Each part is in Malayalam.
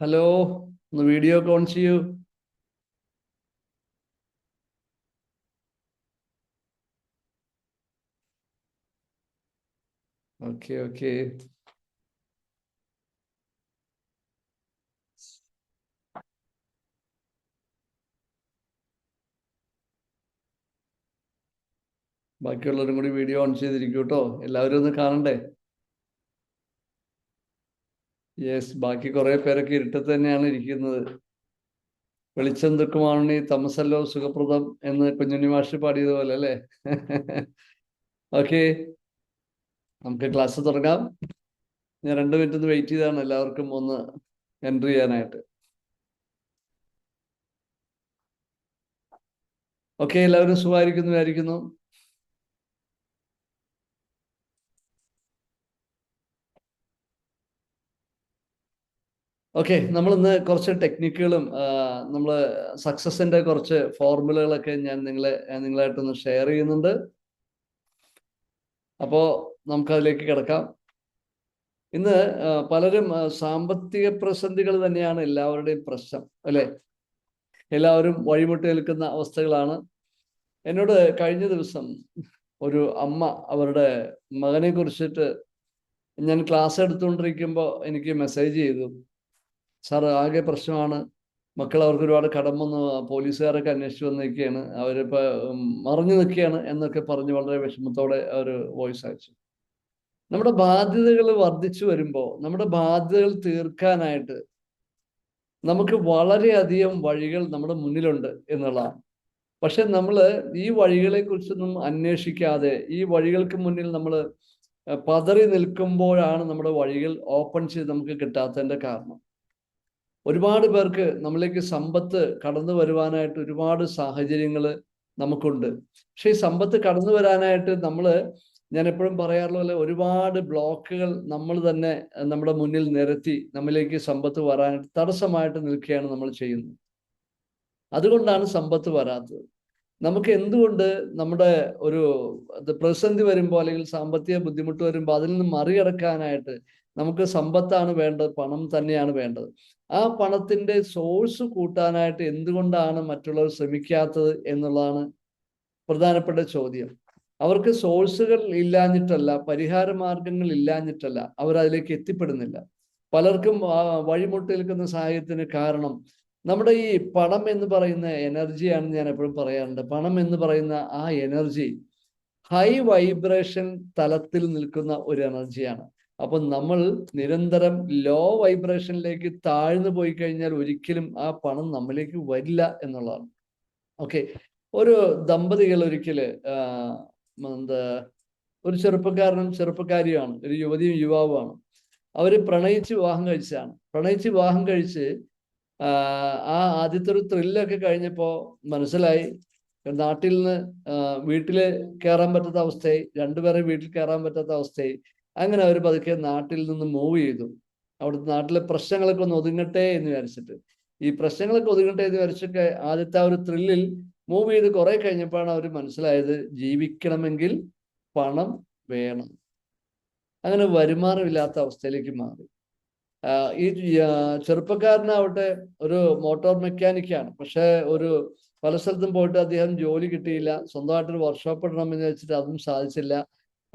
ഹലോ ഒന്ന് വീഡിയോ ഓൺ ചെയ്യൂ. ഓക്കെ ഓക്കെ ബാക്കിയുള്ളവരും കൂടി വീഡിയോ ഓൺ ചെയ്തിരിക്കൂട്ടോ കേട്ടോ. എല്ലാവരും ഒന്ന് കാണണ്ടേ? യെസ് ബാക്കി കുറെ പേരൊക്കെ ഇരുട്ടത്ത് തന്നെയാണ് ഇരിക്കുന്നത്. വെളിച്ചം ദുഃഖമാണി തമസല്ലോ സുഖപ്രദം എന്ന് കുഞ്ഞുണ്ണി മാഷ് പാടിയതുപോലെ അല്ലേ? ഓക്കെ നമുക്ക് ക്ലാസ് തുടങ്ങാം. ഞാൻ രണ്ട് മിനിറ്റ് ഒന്ന് വെയിറ്റ് ചെയ്താണ് എല്ലാവർക്കും ഒന്ന് എൻട്രി ചെയ്യാനായിട്ട്. ഓക്കെ എല്ലാവരും സുഖമായിരിക്കുന്നു വിചാരിക്കുന്നു. ഓക്കെ നമ്മൾ ഇന്ന് കുറച്ച് ടെക്നിക്കുകളും നമ്മൾ സക്സസിന്റെ കുറച്ച് ഫോർമുലകളൊക്കെ ഞാൻ നിങ്ങളെ നിങ്ങളായിട്ടൊന്ന് ഷെയർ ചെയ്യുന്നുണ്ട്. അപ്പോൾ നമുക്കതിലേക്ക് കിടക്കാം. ഇന്ന് പലരും സാമ്പത്തിക പ്രതിസന്ധികൾ തന്നെയാണ് എല്ലാവരുടെയും പ്രശ്നം അല്ലെ? എല്ലാവരും വഴിമുട്ടി നിൽക്കുന്ന അവസ്ഥകളാണ്. എന്നോട് കഴിഞ്ഞ ദിവസം ഒരു അമ്മ അവരുടെ മകനെ കുറിച്ചിട്ട് ഞാൻ ക്ലാസ് എടുത്തുകൊണ്ടിരിക്കുമ്പോൾ എനിക്ക് മെസ്സേജ് ചെയ്തു. സാർ ആകെ പ്രശ്നമാണ്. മക്കൾ അവർക്ക് ഒരുപാട് കടം വന്ന്. പോലീസുകാരൊക്കെ അന്വേഷിച്ചു വന്നിരിക്കുകയാണ്. അവരിപ്പോ മറിഞ്ഞു നിൽക്കുകയാണ് എന്നൊക്കെ പറഞ്ഞ് വളരെ വിഷമത്തോടെ അവർ വോയിസ് അയച്ചു. നമ്മുടെ ബാധ്യതകൾ വർദ്ധിച്ചു വരുമ്പോൾ നമ്മുടെ ബാധ്യതകൾ തീർക്കാനായിട്ട് നമുക്ക് വളരെയധികം വഴികൾ നമ്മുടെ മുന്നിലുണ്ട് എന്നുള്ളതാണ്. പക്ഷെ നമ്മൾ ഈ വഴികളെ കുറിച്ചൊന്നും അന്വേഷിക്കാതെ ഈ വഴികൾക്ക് മുന്നിൽ നമ്മൾ പതറി നിൽക്കുമ്പോഴാണ് നമ്മുടെ വഴികൾ ഓപ്പൺ ചെയ്ത് നമുക്ക് കിട്ടാത്തതിന്റെ കാരണം. ഒരുപാട് പേർക്ക് നമ്മളിലേക്ക് സമ്പത്ത് കടന്നു വരുവാനായിട്ട് ഒരുപാട് സാഹചര്യങ്ങൾ നമുക്കുണ്ട്. പക്ഷെ ഈ സമ്പത്ത് കടന്നു വരാനായിട്ട് നമ്മൾ ഞാൻ എപ്പോഴും പറയാറുള്ള പോലെ ഒരുപാട് ബ്ലോക്കുകൾ നമ്മൾ തന്നെ നമ്മുടെ മുന്നിൽ നിരത്തി നമ്മിലേക്ക് സമ്പത്ത് വരാനായിട്ട് തടസ്സമായിട്ട് നിൽക്കുകയാണ് നമ്മൾ ചെയ്യുന്നത്. അതുകൊണ്ടാണ് സമ്പത്ത് വരാത്തത്. നമുക്ക് എന്തുകൊണ്ട് നമ്മുടെ ഒരു പ്രതിസന്ധി വരുമ്പോൾ അല്ലെങ്കിൽ സാമ്പത്തിക ബുദ്ധിമുട്ട് വരുമ്പോൾ അതിൽ നിന്ന് മറികടക്കാനായിട്ട് നമുക്ക് സമ്പത്താണ് വേണ്ടത് പണം തന്നെയാണ് വേണ്ടത്. ആ പണത്തിന്റെ സോഴ്സ് കൂട്ടാനായിട്ട് എന്തുകൊണ്ടാണ് മറ്റുള്ളവർ ശ്രമിക്കാത്തത് എന്നുള്ളതാണ് പ്രധാനപ്പെട്ട ചോദ്യം. അവർക്ക് സോഴ്സുകൾ ഇല്ലാഞ്ഞിട്ടല്ല പരിഹാര മാർഗങ്ങൾ ഇല്ലാഞ്ഞിട്ടല്ല അവർ അതിലേക്ക് എത്തിപ്പെടുന്നില്ല. പലർക്കും വഴിമുട്ട് നിൽക്കുന്ന സാഹചര്യത്തിന് കാരണം നമ്മുടെ ഈ പണം എന്ന് പറയുന്ന എനർജിയാണ് ഞാൻ എപ്പോഴും പറയാറുണ്ട്. പണം എന്ന് പറയുന്ന ആ എനർജി ഹൈ വൈബ്രേഷൻ തലത്തിൽ നിൽക്കുന്ന ഒരു എനർജിയാണ് അപ്പൊ നമ്മൾ നിരന്തരം ലോ വൈബ്രേഷനിലേക്ക് താഴ്ന്നു പോയി കഴിഞ്ഞാൽ ഒരിക്കലും ആ പണം നമ്മളിലേക്ക് വരില്ല എന്നുള്ളതാണ്. ഓക്കെ ഒരു ദമ്പതികൾ ഒരിക്കൽ എന്താ ഒരു ചെറുപ്പക്കാരനും ചെറുപ്പക്കാരിയുമാണ് ഒരു യുവതിയും യുവാവുമാണ്. അവർ പ്രണയിച്ച് വിവാഹം കഴിച്ചതാണ്. പ്രണയിച്ച് വിവാഹം കഴിച്ച് ആ ആദ്യത്തെ ഒരു ത്രില്ലൊക്കെ കഴിഞ്ഞപ്പോൾ മനസ്സിലായി നാട്ടിൽ നിന്ന് വീട്ടിൽ കയറാൻ പറ്റാത്ത അവസ്ഥയായി രണ്ടുപേരെ വീട്ടിൽ കയറാൻ പറ്റാത്ത അവസ്ഥയായി. അങ്ങനെ അവർ പതുക്കെ നാട്ടിൽ നിന്ന് മൂവ് ചെയ്തു. അവിടുത്തെ നാട്ടിലെ പ്രശ്നങ്ങളൊക്കെ ഒന്ന് ഒതുങ്ങട്ടെ എന്ന് വിചാരിച്ചിട്ട്. ഈ പ്രശ്നങ്ങളൊക്കെ ഒതുങ്ങട്ടെ എന്ന് വിചാരിച്ചൊക്കെ ആദ്യത്തെ ആ ഒരു ത്രില്ലിൽ മൂവ് ചെയ്ത് കുറെ കഴിഞ്ഞപ്പോഴാണ് അവർ മനസ്സിലായത് ജീവിക്കണമെങ്കിൽ പണം വേണം. അങ്ങനെ വരുമാനമില്ലാത്ത അവസ്ഥയിലേക്ക് മാറി. ഈ ചെറുപ്പക്കാരനാവട്ടെ ഒരു മോട്ടോർ മെക്കാനിക്കാണ് പക്ഷെ ഒരു പല സ്ഥലത്തും പോയിട്ട് അദ്ദേഹം ജോലി കിട്ടിയില്ല. സ്വന്തമായിട്ടൊരു വർക്ക്ഷോപ്പ് ഇടണമെന്ന് വെച്ചിട്ട് അതും സാധിച്ചില്ല.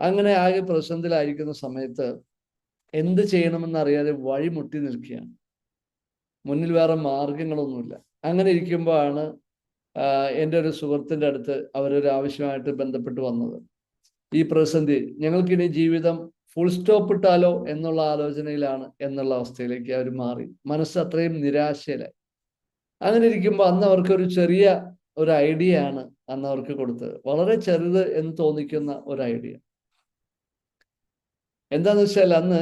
അങ്ങനെ ആകെ പ്രതിസന്ധിയിലായിരിക്കുന്ന സമയത്ത് എന്ത് ചെയ്യണമെന്ന് അറിയാതെ വഴിമുട്ടി നിൽക്കുകയാണ്. മുന്നിൽ വേറെ മാർഗങ്ങളൊന്നുമില്ല. അങ്ങനെ ഇരിക്കുമ്പോഴാണ് എന്റെ ഒരു സുഹൃത്തിന്റെ അടുത്ത് അവരൊരു ആവശ്യമായിട്ട് ബന്ധപ്പെട്ട് വന്നത്. ഈ പ്രതിസന്ധി ഞങ്ങൾക്കിനി ജീവിതം ഫുൾ സ്റ്റോപ്പ് ഇട്ടാലോ എന്നുള്ള ആലോചനയിലാണ് എന്നുള്ള അവസ്ഥയിലേക്ക് അവർ മാറി. മനസ്സ് അത്രയും നിരാശയിലായി. അങ്ങനെ ഇരിക്കുമ്പോൾ അന്ന് അവർക്ക് ഒരു ചെറിയ ഒരു ഐഡിയ ആണ് അന്ന് അവർക്ക് കൊടുത്തത്. വളരെ ചെറുത് എന്ന് തോന്നിക്കുന്ന ഒരു ഐഡിയ. എന്താന്ന് വെച്ചാൽ അന്ന്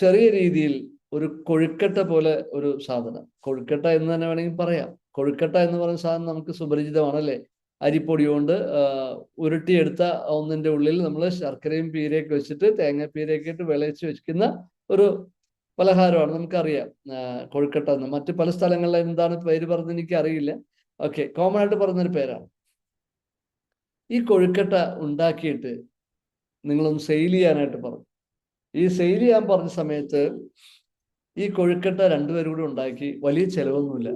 ചെറിയ രീതിയിൽ ഒരു കൊഴുക്കട്ട പോലെ ഒരു സാധനം. കൊഴുക്കട്ട എന്ന് തന്നെ വേണമെങ്കിൽ പറയാം. കൊഴുക്കട്ട എന്ന് പറയുന്ന സാധനം നമുക്ക് സുപരിചിതമാണല്ലേ അരിപ്പൊടി കൊണ്ട് ഉരുട്ടിയെടുത്ത ഒന്നിന്റെ ഉള്ളിൽ നമ്മൾ ശർക്കരയും പീരയൊക്കെ വെച്ചിട്ട് തേങ്ങ പീരയൊക്കെ ഇട്ട് വിളയിച്ച് വെക്കുന്ന ഒരു പലഹാരമാണ് നമുക്കറിയാം കൊഴുക്കട്ട എന്ന്. മറ്റു പല സ്ഥലങ്ങളിൽ എന്താണ് പേര് പറഞ്ഞത് എനിക്ക് അറിയില്ല. ഓക്കെ കോമൺ ആയിട്ട് പറഞ്ഞൊരു പേരാണ്. ഈ കൊഴുക്കട്ട ഉണ്ടാക്കിയിട്ട് നിങ്ങളൊന്ന് സെയിൽ ചെയ്യാനായിട്ട് പറഞ്ഞു ഈ സെയിൽ ചെയ്യാൻ പറഞ്ഞ സമയത്ത് ഈ കൊഴുക്കട്ട രണ്ടുപേരും കൂടി ഉണ്ടാക്കി വലിയ ചെലവൊന്നുമില്ല.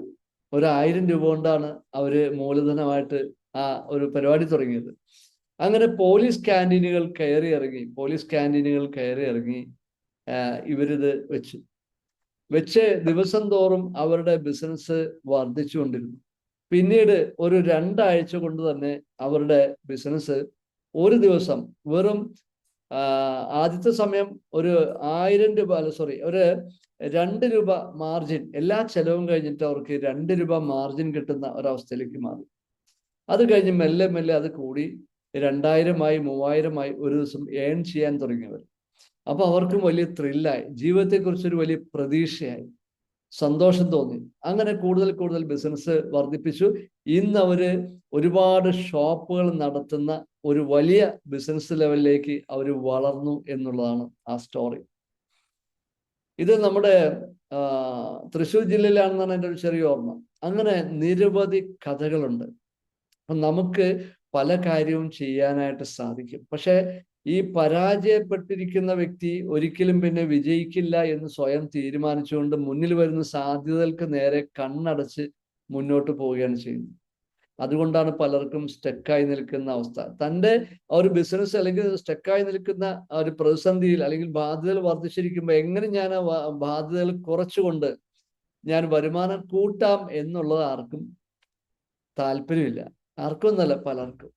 ഒരു ആയിരം രൂപ കൊണ്ടാണ് അവർ മൂലധനമായിട്ട് ആ ഒരു പരിപാടി തുടങ്ങിയത്. അങ്ങനെ പോലീസ് ക്യാന്റീനുകൾ കയറി ഇറങ്ങി പോലീസ് ക്യാന്റീനുകൾ കയറി ഇറങ്ങി ഇവരിത് വെച്ചു. വെച്ച് ദിവസം തോറും അവരുടെ ബിസിനസ് വർദ്ധിച്ചുകൊണ്ടിരുന്നു പിന്നീട് ഒരു രണ്ടാഴ്ച കൊണ്ട് തന്നെ അവരുടെ ബിസിനസ് ഒരു ദിവസം വെറും ആദ്യത്തെ സമയം ഒരു ആയിരം രൂപ അല്ല സോറി ഒരു രണ്ട് രൂപ മാർജിൻ എല്ലാ ചെലവും കഴിഞ്ഞിട്ട് അവർക്ക് രണ്ട് രൂപ മാർജിൻ കിട്ടുന്ന ഒരവസ്ഥയിലേക്ക് മാറി. അത് കഴിഞ്ഞ് മെല്ലെ മെല്ലെ അത് കൂടി രണ്ടായിരമായി മൂവായിരമായി ഒരു ദിവസം ഏൺ ചെയ്യാൻ തുടങ്ങിയവർ. അപ്പൊ അവർക്കും വലിയ ത്രില്ലായി ജീവിതത്തെക്കുറിച്ചൊരു വലിയ പ്രതീക്ഷയായി. സന്തോഷം തോന്നി. അങ്ങനെ കൂടുതൽ കൂടുതൽ ബിസിനസ് വർദ്ധിപ്പിച്ചു. ഇന്ന് അവർ ഒരുപാട് ഷോപ്പുകൾ നടത്തുന്ന ഒരു വലിയ ബിസിനസ് ലെവലിലേക്ക് അവർ വളർന്നു എന്നുള്ളതാണ് ആ സ്റ്റോറി ഇത് നമ്മുടെ തൃശ്ശൂർ ജില്ലയിലാണെന്നാണ് എന്റെ ഒരു ചെറിയ ഓർമ്മ. അങ്ങനെ നിരവധി കഥകളുണ്ട്. നമുക്ക് പല കാര്യവും ചെയ്യാനായിട്ട് സാധിക്കും. പക്ഷേ ഈ പരാജയപ്പെട്ടിരിക്കുന്ന വ്യക്തി ഒരിക്കലും പിന്നെ വിജയിക്കില്ല എന്ന് സ്വയം തീരുമാനിച്ചുകൊണ്ട് മുന്നിൽ വരുന്ന സാധ്യതകൾക്ക് നേരെ കണ്ണടച്ച് മുന്നോട്ട് പോവുകയാണ് ചെയ്യുന്നത്. അതുകൊണ്ടാണ് പലർക്കും സ്റ്റക്കായി നിൽക്കുന്ന അവസ്ഥ. തന്റെ ആ ഒരു ബിസിനസ് അല്ലെങ്കിൽ സ്റ്റക്കായി നിൽക്കുന്ന ആ ഒരു പ്രതിസന്ധിയിൽ അല്ലെങ്കിൽ ബാധ്യതകൾ വർദ്ധിച്ചിരിക്കുമ്പോൾ എങ്ങനെ ഞാൻ ആ ബാധ്യതകൾ കുറച്ചുകൊണ്ട് ഞാൻ വരുമാനം കൂട്ടാം എന്നുള്ളത് ആർക്കും താല്പര്യമില്ല. ആർക്കും എന്നല്ല പലർക്കും.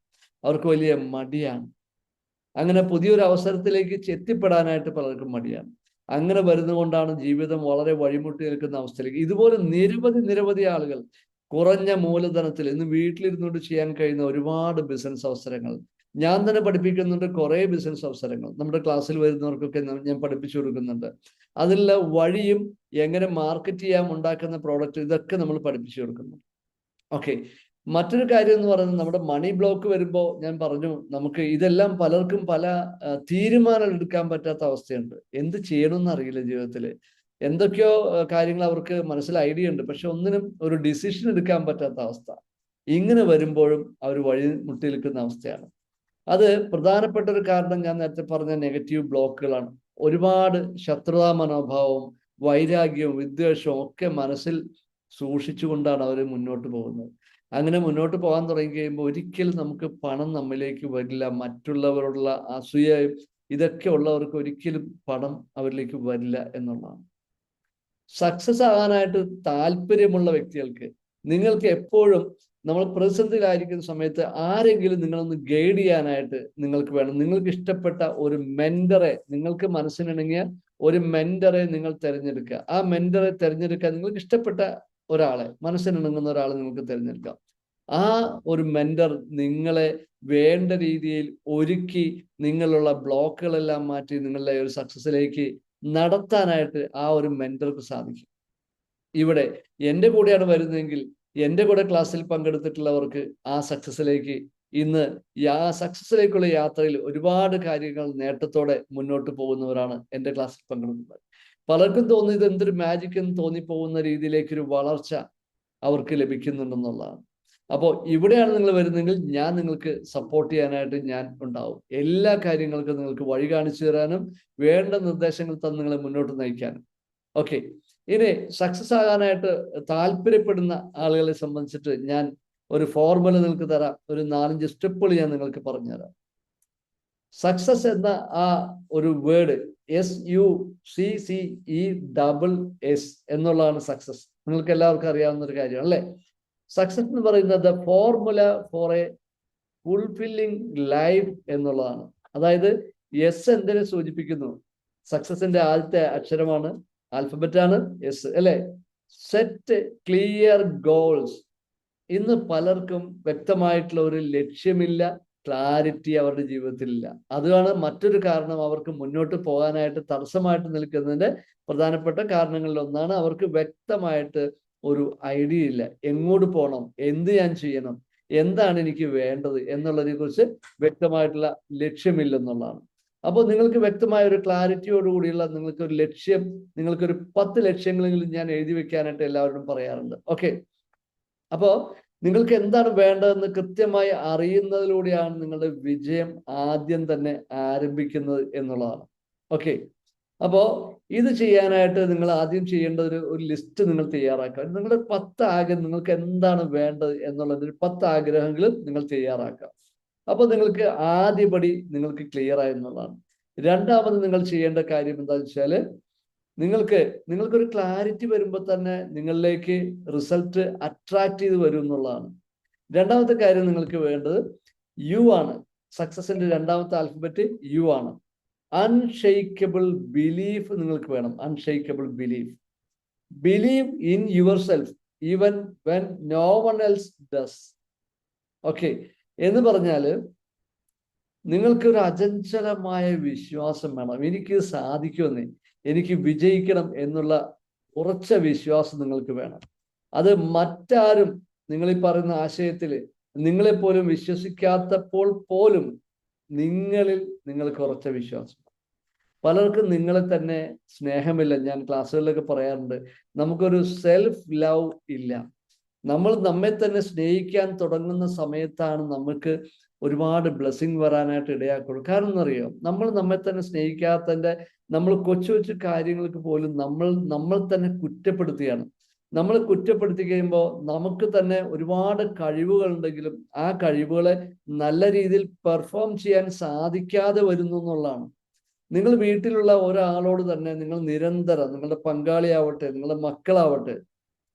അവർക്ക് വലിയ മടിയാണ്. അങ്ങനെ പുതിയൊരു അവസരത്തിലേക്ക് എത്തിപ്പെടാനായിട്ട് പലർക്കും മടിയാണ്. അങ്ങനെ വരുന്നതുകൊണ്ടാണ് ജീവിതം വളരെ വഴിമുട്ടി നിൽക്കുന്ന അവസ്ഥയിലേക്ക്. ഇതുപോലെ നിരവധി നിരവധി ആളുകൾ കുറഞ്ഞ മൂലധനത്തിൽ ഇന്ന് വീട്ടിലിരുന്നുകൊണ്ട് ചെയ്യാൻ കഴിയുന്ന ഒരുപാട് ബിസിനസ് അവസരങ്ങൾ. ഞാൻ തന്നെ പഠിപ്പിക്കുന്നുണ്ട് കുറേ ബിസിനസ് അവസരങ്ങൾ. നമ്മുടെ ക്ലാസ്സിൽ വരുന്നവർക്കൊക്കെ ഞാൻ പഠിപ്പിച്ചു കൊടുക്കുന്നുണ്ട്. അതിലുള്ള വഴിയും എങ്ങനെ മാർക്കറ്റ് ചെയ്യാൻ ഉണ്ടാക്കുന്ന പ്രോഡക്റ്റ് ഇതൊക്കെ നമ്മൾ പഠിപ്പിച്ചു കൊടുക്കുന്നു. ഓക്കെ മറ്റൊരു കാര്യം എന്ന് പറയുന്നത് നമ്മുടെ മണി ബ്ലോക്ക് വരുമ്പോൾ ഞാൻ പറഞ്ഞു നമുക്ക് ഇതെല്ലാം പലർക്കും പല തീരുമാനങ്ങൾ എടുക്കാൻ പറ്റാത്ത അവസ്ഥയുണ്ട്. എന്ത് ചെയ്യണമെന്ന് അറിയില്ല ജീവിതത്തിൽ എന്തൊക്കെയോ കാര്യങ്ങൾ അവർക്ക് മനസ്സിൽ ഐഡിയ ഉണ്ട്. പക്ഷെ ഒന്നിനും ഒരു ഡിസിഷൻ എടുക്കാൻ പറ്റാത്ത അവസ്ഥ. ഇങ്ങനെ വരുമ്പോഴും അവർ വഴി മുട്ടി നിൽക്കുന്ന അവസ്ഥയാണ്. അത് പ്രധാനപ്പെട്ട ഒരു കാരണം ഞാൻ നേരത്തെ പറഞ്ഞ നെഗറ്റീവ് ബ്ലോക്കുകളാണ്. ഒരുപാട് ശത്രുതാ മനോഭാവവും വൈരാഗ്യവും വിദ്വേഷവും ഒക്കെ മനസ്സിൽ സൂക്ഷിച്ചുകൊണ്ടാണ് അവർ മുന്നോട്ട് പോകുന്നത്. അങ്ങനെ മുന്നോട്ട് പോകാൻ തുടങ്ങി കഴിയുമ്പോൾ ഒരിക്കലും നമുക്ക് പണം നമ്മിലേക്ക് വരില്ല. മറ്റുള്ളവരുള്ള അസൂയയും ഇതൊക്കെ ഉള്ളവർക്ക് ഒരിക്കലും പണം അവരിലേക്ക് വരില്ല എന്നുള്ളതാണ്. സക്സസ് ആകാനായിട്ട് താല്പര്യമുള്ള വ്യക്തികൾക്ക് നിങ്ങൾക്ക് എപ്പോഴും നമ്മൾ പ്രതിസന്ധിയിലായിരിക്കുന്ന സമയത്ത് ആരെങ്കിലും നിങ്ങളൊന്ന് ഗൈഡ് ചെയ്യാനായിട്ട് നിങ്ങൾക്ക് വേണം. നിങ്ങൾക്ക് ഇഷ്ടപ്പെട്ട ഒരു മെന്ററെ നിങ്ങൾക്ക് മനസ്സിനിണങ്ങിയ ഒരു മെന്ററെ നിങ്ങൾ തിരഞ്ഞെടുക്കുക. ആ മെന്ററെ തിരഞ്ഞെടുക്കാൻ നിങ്ങൾക്ക് ഇഷ്ടപ്പെട്ട ഒരാളെ മനസ്സിനിണങ്ങുന്ന ഒരാളെ നിങ്ങൾക്ക് തിരഞ്ഞെടുക്കാം. ആ ഒരു മെന്റർ നിങ്ങളെ വേണ്ട രീതിയിൽ ഒരുക്കി നിങ്ങളുള്ള ബ്ലോക്കുകളെല്ലാം മാറ്റി നിങ്ങളുടെ ഒരു സക്സസിലേക്ക് നടത്താനായിട്ട് ആ ഒരു മെന്റർക്ക് സാധിക്കും. ഇവിടെ എന്റെ കൂടെയാണ് വരുന്നതെങ്കിൽ എന്റെ കൂടെ ക്ലാസ്സിൽ പങ്കെടുത്തിട്ടുള്ളവർക്ക് ആ സക്സസിലേക്ക് ഇന്ന് ആ സക്സസിലേക്കുള്ള യാത്രയിൽ ഒരുപാട് കാര്യങ്ങൾ നേട്ടത്തോടെ മുന്നോട്ട് പോകുന്നവരാണ് എന്റെ ക്ലാസ്സിൽ പങ്കെടുക്കുന്നത് പലർക്കും തോന്നിയത് എന്തൊരു മാജിക് എന്ന് തോന്നിപ്പോകുന്ന രീതിയിലേക്കൊരു വളർച്ച അവർക്ക് ലഭിക്കുന്നുണ്ടെന്നുള്ളതാണ്. അപ്പോൾ ഇവിടെയാണ് നിങ്ങൾ വരുന്നതെങ്കിൽ ഞാൻ നിങ്ങൾക്ക് സപ്പോർട്ട് ചെയ്യാനായിട്ട് ഞാൻ ഉണ്ടാവും. എല്ലാ കാര്യങ്ങൾക്കും നിങ്ങൾക്ക് വഴി കാണിച്ചു തരാനും വേണ്ട നിർദ്ദേശങ്ങൾ തന്ന് നിങ്ങളെ മുന്നോട്ട് നയിക്കാനും. ഓക്കെ ഇനി സക്സസ് ആകാനായിട്ട് താല്പര്യപ്പെടുന്ന ആളുകളെ സംബന്ധിച്ചിട്ട് ഞാൻ ഒരു ഫോർമുല നിങ്ങൾക്ക് തരാം. ഒരു നാലഞ്ച് സ്റ്റെപ്പുകൾ ഞാൻ നിങ്ങൾക്ക് പറഞ്ഞുതരാം. സക്സസ് എന്ന ആ ഒരു word S U C C E double S എന്നുള്ളതാണ് സക്സസ് നിങ്ങൾക്ക് എല്ലാവർക്കും അറിയാവുന്ന ഒരു കാര്യമാണ് അല്ലേ? സക്സസ് എന്ന് പറയുന്നത് formula for a fulfilling life എന്നുള്ളതാണ്. അതായത് എസ് എന്തിനെ സൂചിപ്പിക്കുന്നു? സക്സസിന്റെ ആദ്യത്തെ അക്ഷരമാണ് ആൽഫബറ്റ് ആണ് എസ് അല്ലെ? സെറ്റ് ക്ലിയർ ഗോൾസ് ഇന്ന് പലർക്കും വ്യക്തമായിട്ടുള്ള ഒരു ലക്ഷ്യമില്ല ക്ലാരിറ്റി അവരുടെ ജീവിതത്തിലില്ല. അതാണ് മറ്റൊരു കാരണം അവർക്ക് മുന്നോട്ട് പോകാനായിട്ട് തടസ്സമായിട്ട് നിൽക്കുന്നതിന്റെ പ്രധാനപ്പെട്ട കാരണങ്ങളിൽ ഒന്നാണ് അവർക്ക് വ്യക്തമായിട്ട് ഒരു ഐഡിയ ഇല്ല. എങ്ങോട്ട് പോകണം എന്ത് ഞാൻ ചെയ്യണം? എന്താണ് എനിക്ക് വേണ്ടത്? എന്നുള്ളതിനെ കുറിച്ച് വ്യക്തമായിട്ടുള്ള ലക്ഷ്യമില്ലെന്നുള്ളതാണ്. അപ്പോൾ നിങ്ങൾക്ക് വ്യക്തമായ ഒരു ക്ലാരിറ്റിയോട് കൂടിയുള്ള നിങ്ങൾക്ക് ഒരു ലക്ഷ്യം നിങ്ങൾക്ക് ഒരു പത്ത് ലക്ഷ്യങ്ങളെങ്കിലും ഞാൻ എഴുതി വെക്കാനായിട്ട് എല്ലാവരോടും പറയാറുണ്ട്. ഓക്കെ. അപ്പോൾ നിങ്ങൾക്ക് എന്താണ് വേണ്ടതെന്ന് കൃത്യമായി അറിയുന്നതിലൂടെയാണ് നിങ്ങളുടെ വിജയം ആദ്യം തന്നെ ആരംഭിക്കുന്നത് എന്നുള്ളതാണ്. ഓക്കെ. അപ്പോൾ ഇത് ചെയ്യാനായിട്ട് നിങ്ങൾ ആദ്യം ചെയ്യേണ്ട ഒരു ഒരു ലിസ്റ്റ് നിങ്ങൾ തയ്യാറാക്കുക. നിങ്ങളുടെ പത്ത് ആഗ്രഹം നിങ്ങൾക്ക് എന്താണ് വേണ്ടത് എന്നുള്ളത് ഒരു പത്ത് ആഗ്രഹങ്ങളും നിങ്ങൾ തയ്യാറാക്കുക. അപ്പോൾ നിങ്ങൾക്ക് ആദ്യപടി നിങ്ങൾക്ക് ക്ലിയർ ആയെന്നുള്ളതാണ് രണ്ടാമത് നിങ്ങൾ ചെയ്യേണ്ട കാര്യം എന്താണെന്ന് വെച്ചാൽ നിങ്ങൾക്ക് നിങ്ങൾക്കൊരു ക്ലാരിറ്റി വരുമ്പോൾ തന്നെ നിങ്ങളിലേക്ക് റിസൾട്ട് അട്രാക്ട് ചെയ്ത് വരും എന്നുള്ളതാണ്. രണ്ടാമത്തെ കാര്യം നിങ്ങൾക്ക് വേണ്ടത് യു ആണ്. സക്സസിന്റെ രണ്ടാമത്തെ ആൽഫബറ്റ് യു ആണ്. അൺഷെയ്ക്കബിൾ ബിലീഫ് നിങ്ങൾക്ക് വേണം. Unshakeable belief believe in yourself even when no one else does okay എന്ന് പറഞ്ഞാൽ നിങ്ങൾക്കൊരു അചഞ്ചലമായ വിശ്വാസം വേണം. എനിക്ക് സാധിക്കുമെന്ന് എനിക്ക് വിജയിക്കണം എന്നുള്ള ഉറച്ച വിശ്വാസം നിങ്ങൾക്ക് വേണം. അത് മറ്റാരും നിങ്ങൾ ഈ പറയുന്ന ആശയത്തിൽ നിങ്ങളെപ്പോലും വിശ്വസിക്കാത്തപ്പോൾ പോലും നിങ്ങളിൽ നിങ്ങൾ കുറച്ച വിശ്വാസം. പലർക്കും നിങ്ങളെ തന്നെ സ്നേഹമില്ല. ഞാൻ ക്ലാസ്സുകളിലൊക്കെ പറയാറുണ്ട് നമുക്കൊരു സെൽഫ് ലവ് ഇല്ല. നമ്മൾ നമ്മെ തന്നെ സ്നേഹിക്കാൻ തുടങ്ങുന്ന സമയത്താണ് നമുക്ക് ഒരുപാട് ബ്ലെസ്സിങ് വരാനായിട്ട് ഇടയാക്കുള്ളൂ. കാരണം എന്നറിയോ? നമ്മൾ നമ്മെ തന്നെ സ്നേഹിക്കാത്തതിന്റെ നമ്മൾ കൊച്ചു കൊച്ചു കാര്യങ്ങൾക്ക് പോലും നമ്മൾ നമ്മൾ തന്നെ കുറ്റപ്പെടുത്തുകയാണ്. നമ്മൾ കുറ്റപ്പെടുത്തി കഴിയുമ്പോൾ നമുക്ക് തന്നെ ഒരുപാട് കഴിവുകൾ ഉണ്ടെങ്കിലും ആ കഴിവുകളെ നല്ല രീതിയിൽ പെർഫോം ചെയ്യാൻ സാധിക്കാതെ വരുന്നു എന്നുള്ളതാണ്. നിങ്ങൾ വീട്ടിലുള്ള ഒരാളോട് തന്നെ നിങ്ങൾ നിരന്തരം നിങ്ങളുടെ പങ്കാളിയാവട്ടെ നിങ്ങളുടെ മക്കളാവട്ടെ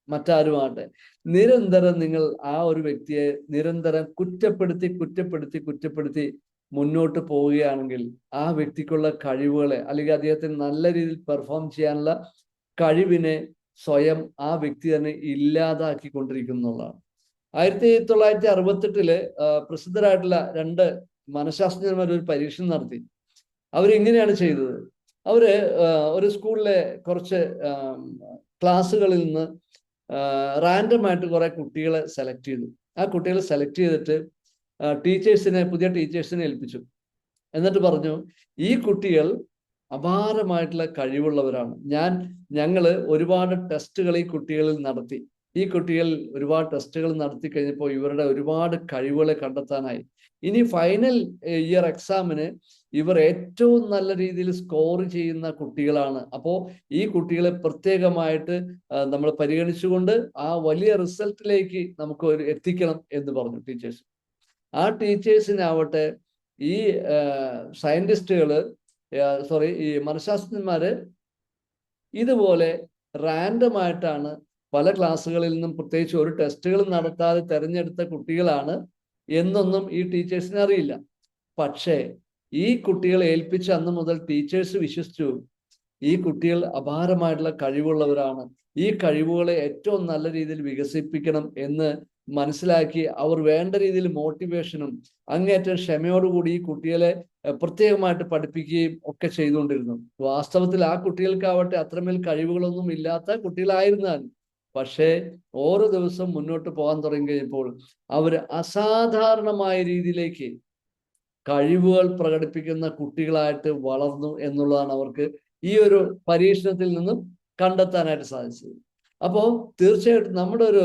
മറ്റാരുമാവട്ടെ നിരന്തരം നിങ്ങൾ ആ ഒരു വ്യക്തിയെ നിരന്തരം കുറ്റപ്പെടുത്തി കുറ്റപ്പെടുത്തി കുറ്റപ്പെടുത്തി മുന്നോട്ട് പോവുകയാണെങ്കിൽ ആ വ്യക്തിക്കുള്ള കഴിവുകളെ അല്ലെങ്കിൽ അദ്ദേഹത്തിന് നല്ല രീതിയിൽ പെർഫോം ചെയ്യാനുള്ള കഴിവിനെ സ്വയം ആ വ്യക്തി തന്നെ ഇല്ലാതാക്കിക്കൊണ്ടിരിക്കുന്നുള്ളതാണ്. ആയിരത്തി തൊള്ളായിരത്തി അറുപത്തെട്ടിൽ പ്രസിദ്ധരായിട്ടുള്ള രണ്ട് മനഃശാസ്ത്രജ്ഞന്മാർ ഒരു പരീക്ഷണം നടത്തി. അവരെങ്ങനെയാണ് ചെയ്തത്? അവർ ഒരു സ്കൂളിലെ കുറച്ച് ക്ലാസ്സുകളിൽ നിന്ന് റാൻഡം ആയിട്ട് കുറെ കുട്ടികളെ സെലക്ട് ചെയ്തു. ആ കുട്ടികളെ സെലക്ട് ചെയ്തിട്ട് ടീച്ചേഴ്സിനെ പുതിയ ടീച്ചേഴ്സിനെ ഏൽപ്പിച്ചു. എന്നിട്ട് പറഞ്ഞു ഈ കുട്ടികൾ അപാരമായിട്ടുള്ള കഴിവുള്ളവരാണ്. ഞാൻ ഞങ്ങൾ ഒരുപാട് ടെസ്റ്റുകൾ ഈ കുട്ടികളിൽ നടത്തി. ഈ കുട്ടികൾ ഒരുപാട് ടെസ്റ്റുകൾ നടത്തി കഴിഞ്ഞപ്പോൾ ഇവരുടെ ഒരുപാട് കഴിവുകളെ കണ്ടെത്താനായി. ഇനി ഫൈനൽ ഇയർ എക്സാമിന് ഇവർ ഏറ്റവും നല്ല രീതിയിൽ സ്കോർ ചെയ്യുന്ന കുട്ടികളാണ്. അപ്പോൾ ഈ കുട്ടികളെ പ്രത്യേകമായിട്ട് നമ്മൾ പരിഗണിച്ചുകൊണ്ട് ആ വലിയ റിസൾട്ടിലേക്ക് നമുക്ക് ഒരു എത്തിക്കണം എന്ന് പറഞ്ഞു ടീച്ചേഴ്സ്. ആ ടീച്ചേഴ്സിനാവട്ടെ ഈ സയന്റിസ്റ്റുകൾ സോറി ഈ മനഃശാസ്ത്രജ്ഞന്മാര് ഇതുപോലെ റാൻഡം ആയിട്ടാണ് പല ക്ലാസ്സുകളിൽ നിന്നും പ്രത്യേകിച്ച് ഒരു ടെസ്റ്റുകളും നടത്താതെ തെരഞ്ഞെടുത്ത കുട്ടികളാണ് എന്നൊന്നും ഈ ടീച്ചേഴ്സിന് അറിയില്ല. പക്ഷേ ഈ കുട്ടികളെ ഏൽപ്പിച്ച അന്ന് മുതൽ ടീച്ചേഴ്സ് വിശ്വസിച്ചു. ഈ കുട്ടികൾ അപാരമായിട്ടുള്ള കഴിവുള്ളവരാണ്. ഈ കഴിവുകളെ ഏറ്റവും നല്ല രീതിയിൽ വികസിപ്പിക്കണം എന്ന് മനസ്സിലാക്കി അവർ വേണ്ട രീതിയിൽ മോട്ടിവേഷനും അങ്ങേറ്റം ക്ഷമയോടുകൂടി ഈ കുട്ടികളെ പ്രത്യേകമായിട്ട് പഠിപ്പിക്കുകയും ഒക്കെ ചെയ്തുകൊണ്ടിരുന്നു. വാസ്തവത്തിൽ ആ കുട്ടികൾക്കാവട്ടെ അത്രമേൽ കഴിവുകളൊന്നും ഇല്ലാത്ത കുട്ടികളായിരുന്നാൽ പക്ഷേ ഓരോ ദിവസം മുന്നോട്ട് പോകാൻ തുടങ്ങി അവർ അസാധാരണമായ രീതിയിലേക്ക് കഴിവുകൾ പ്രകടിപ്പിക്കുന്ന കുട്ടികളായിട്ട് വളർന്നു എന്നുള്ളതാണ് അവർക്ക് ഈ ഒരു പരീക്ഷണത്തിൽ നിന്നും കണ്ടെത്താനായിട്ട് സാധിച്ചത്. അപ്പോൾ തീർച്ചയായിട്ടും നമ്മുടെ ഒരു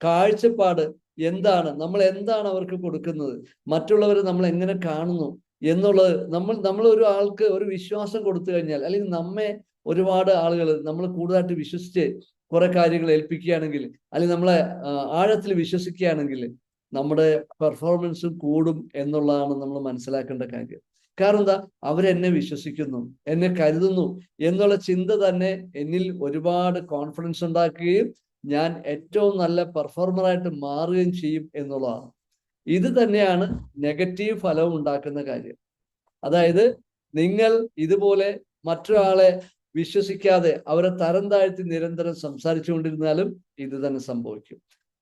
കാഴ്ചപ്പാട് എന്താണ്? നമ്മൾ എന്താണ് അവർക്ക് കൊടുക്കുന്നത്? മറ്റുള്ളവർ നമ്മൾ എങ്ങനെ കാണുന്നു എന്നുള്ളത് നമ്മൾ നമ്മൾ ഒരു ആൾക്ക് ഒരു വിശ്വാസം കൊടുത്തു കഴിഞ്ഞാൽ അല്ലെങ്കിൽ നമ്മെ ഒരുപാട് ആളുകൾ നമ്മൾ കൂടുതലായിട്ട് വിശ്വസിച്ച് കുറെ കാര്യങ്ങൾ ഏൽപ്പിക്കുകയാണെങ്കിൽ അല്ലെങ്കിൽ നമ്മളെ ആഴത്തിൽ വിശ്വസിക്കുകയാണെങ്കിൽ നമ്മുടെ പെർഫോമൻസും കൂടും എന്നുള്ളതാണ് നമ്മൾ മനസ്സിലാക്കേണ്ട കാര്യം. കാരണം എന്താ? അവരെന്നെ വിശ്വസിക്കുന്നു എന്നെ കരുതുന്നു എന്നുള്ള ചിന്ത തന്നെ എന്നിൽ ഒരുപാട് കോൺഫിഡൻസ് ഉണ്ടാക്കുകയും ഞാൻ ഏറ്റവും നല്ല പെർഫോമറായിട്ട് മാറുകയും ചെയ്യും എന്നുള്ളതാണ്. ഇത് തന്നെയാണ് നെഗറ്റീവ് ഫലവും ഉണ്ടാക്കുന്ന കാര്യം. അതായത് നിങ്ങൾ ഇതുപോലെ മറ്റൊരാളെ വിശ്വസിക്കാതെ അവരെ തരം താഴ്ത്തി നിരന്തരം സംസാരിച്ചുകൊണ്ടിരുന്നാലും ഇത് തന്നെ സംഭവിക്കും.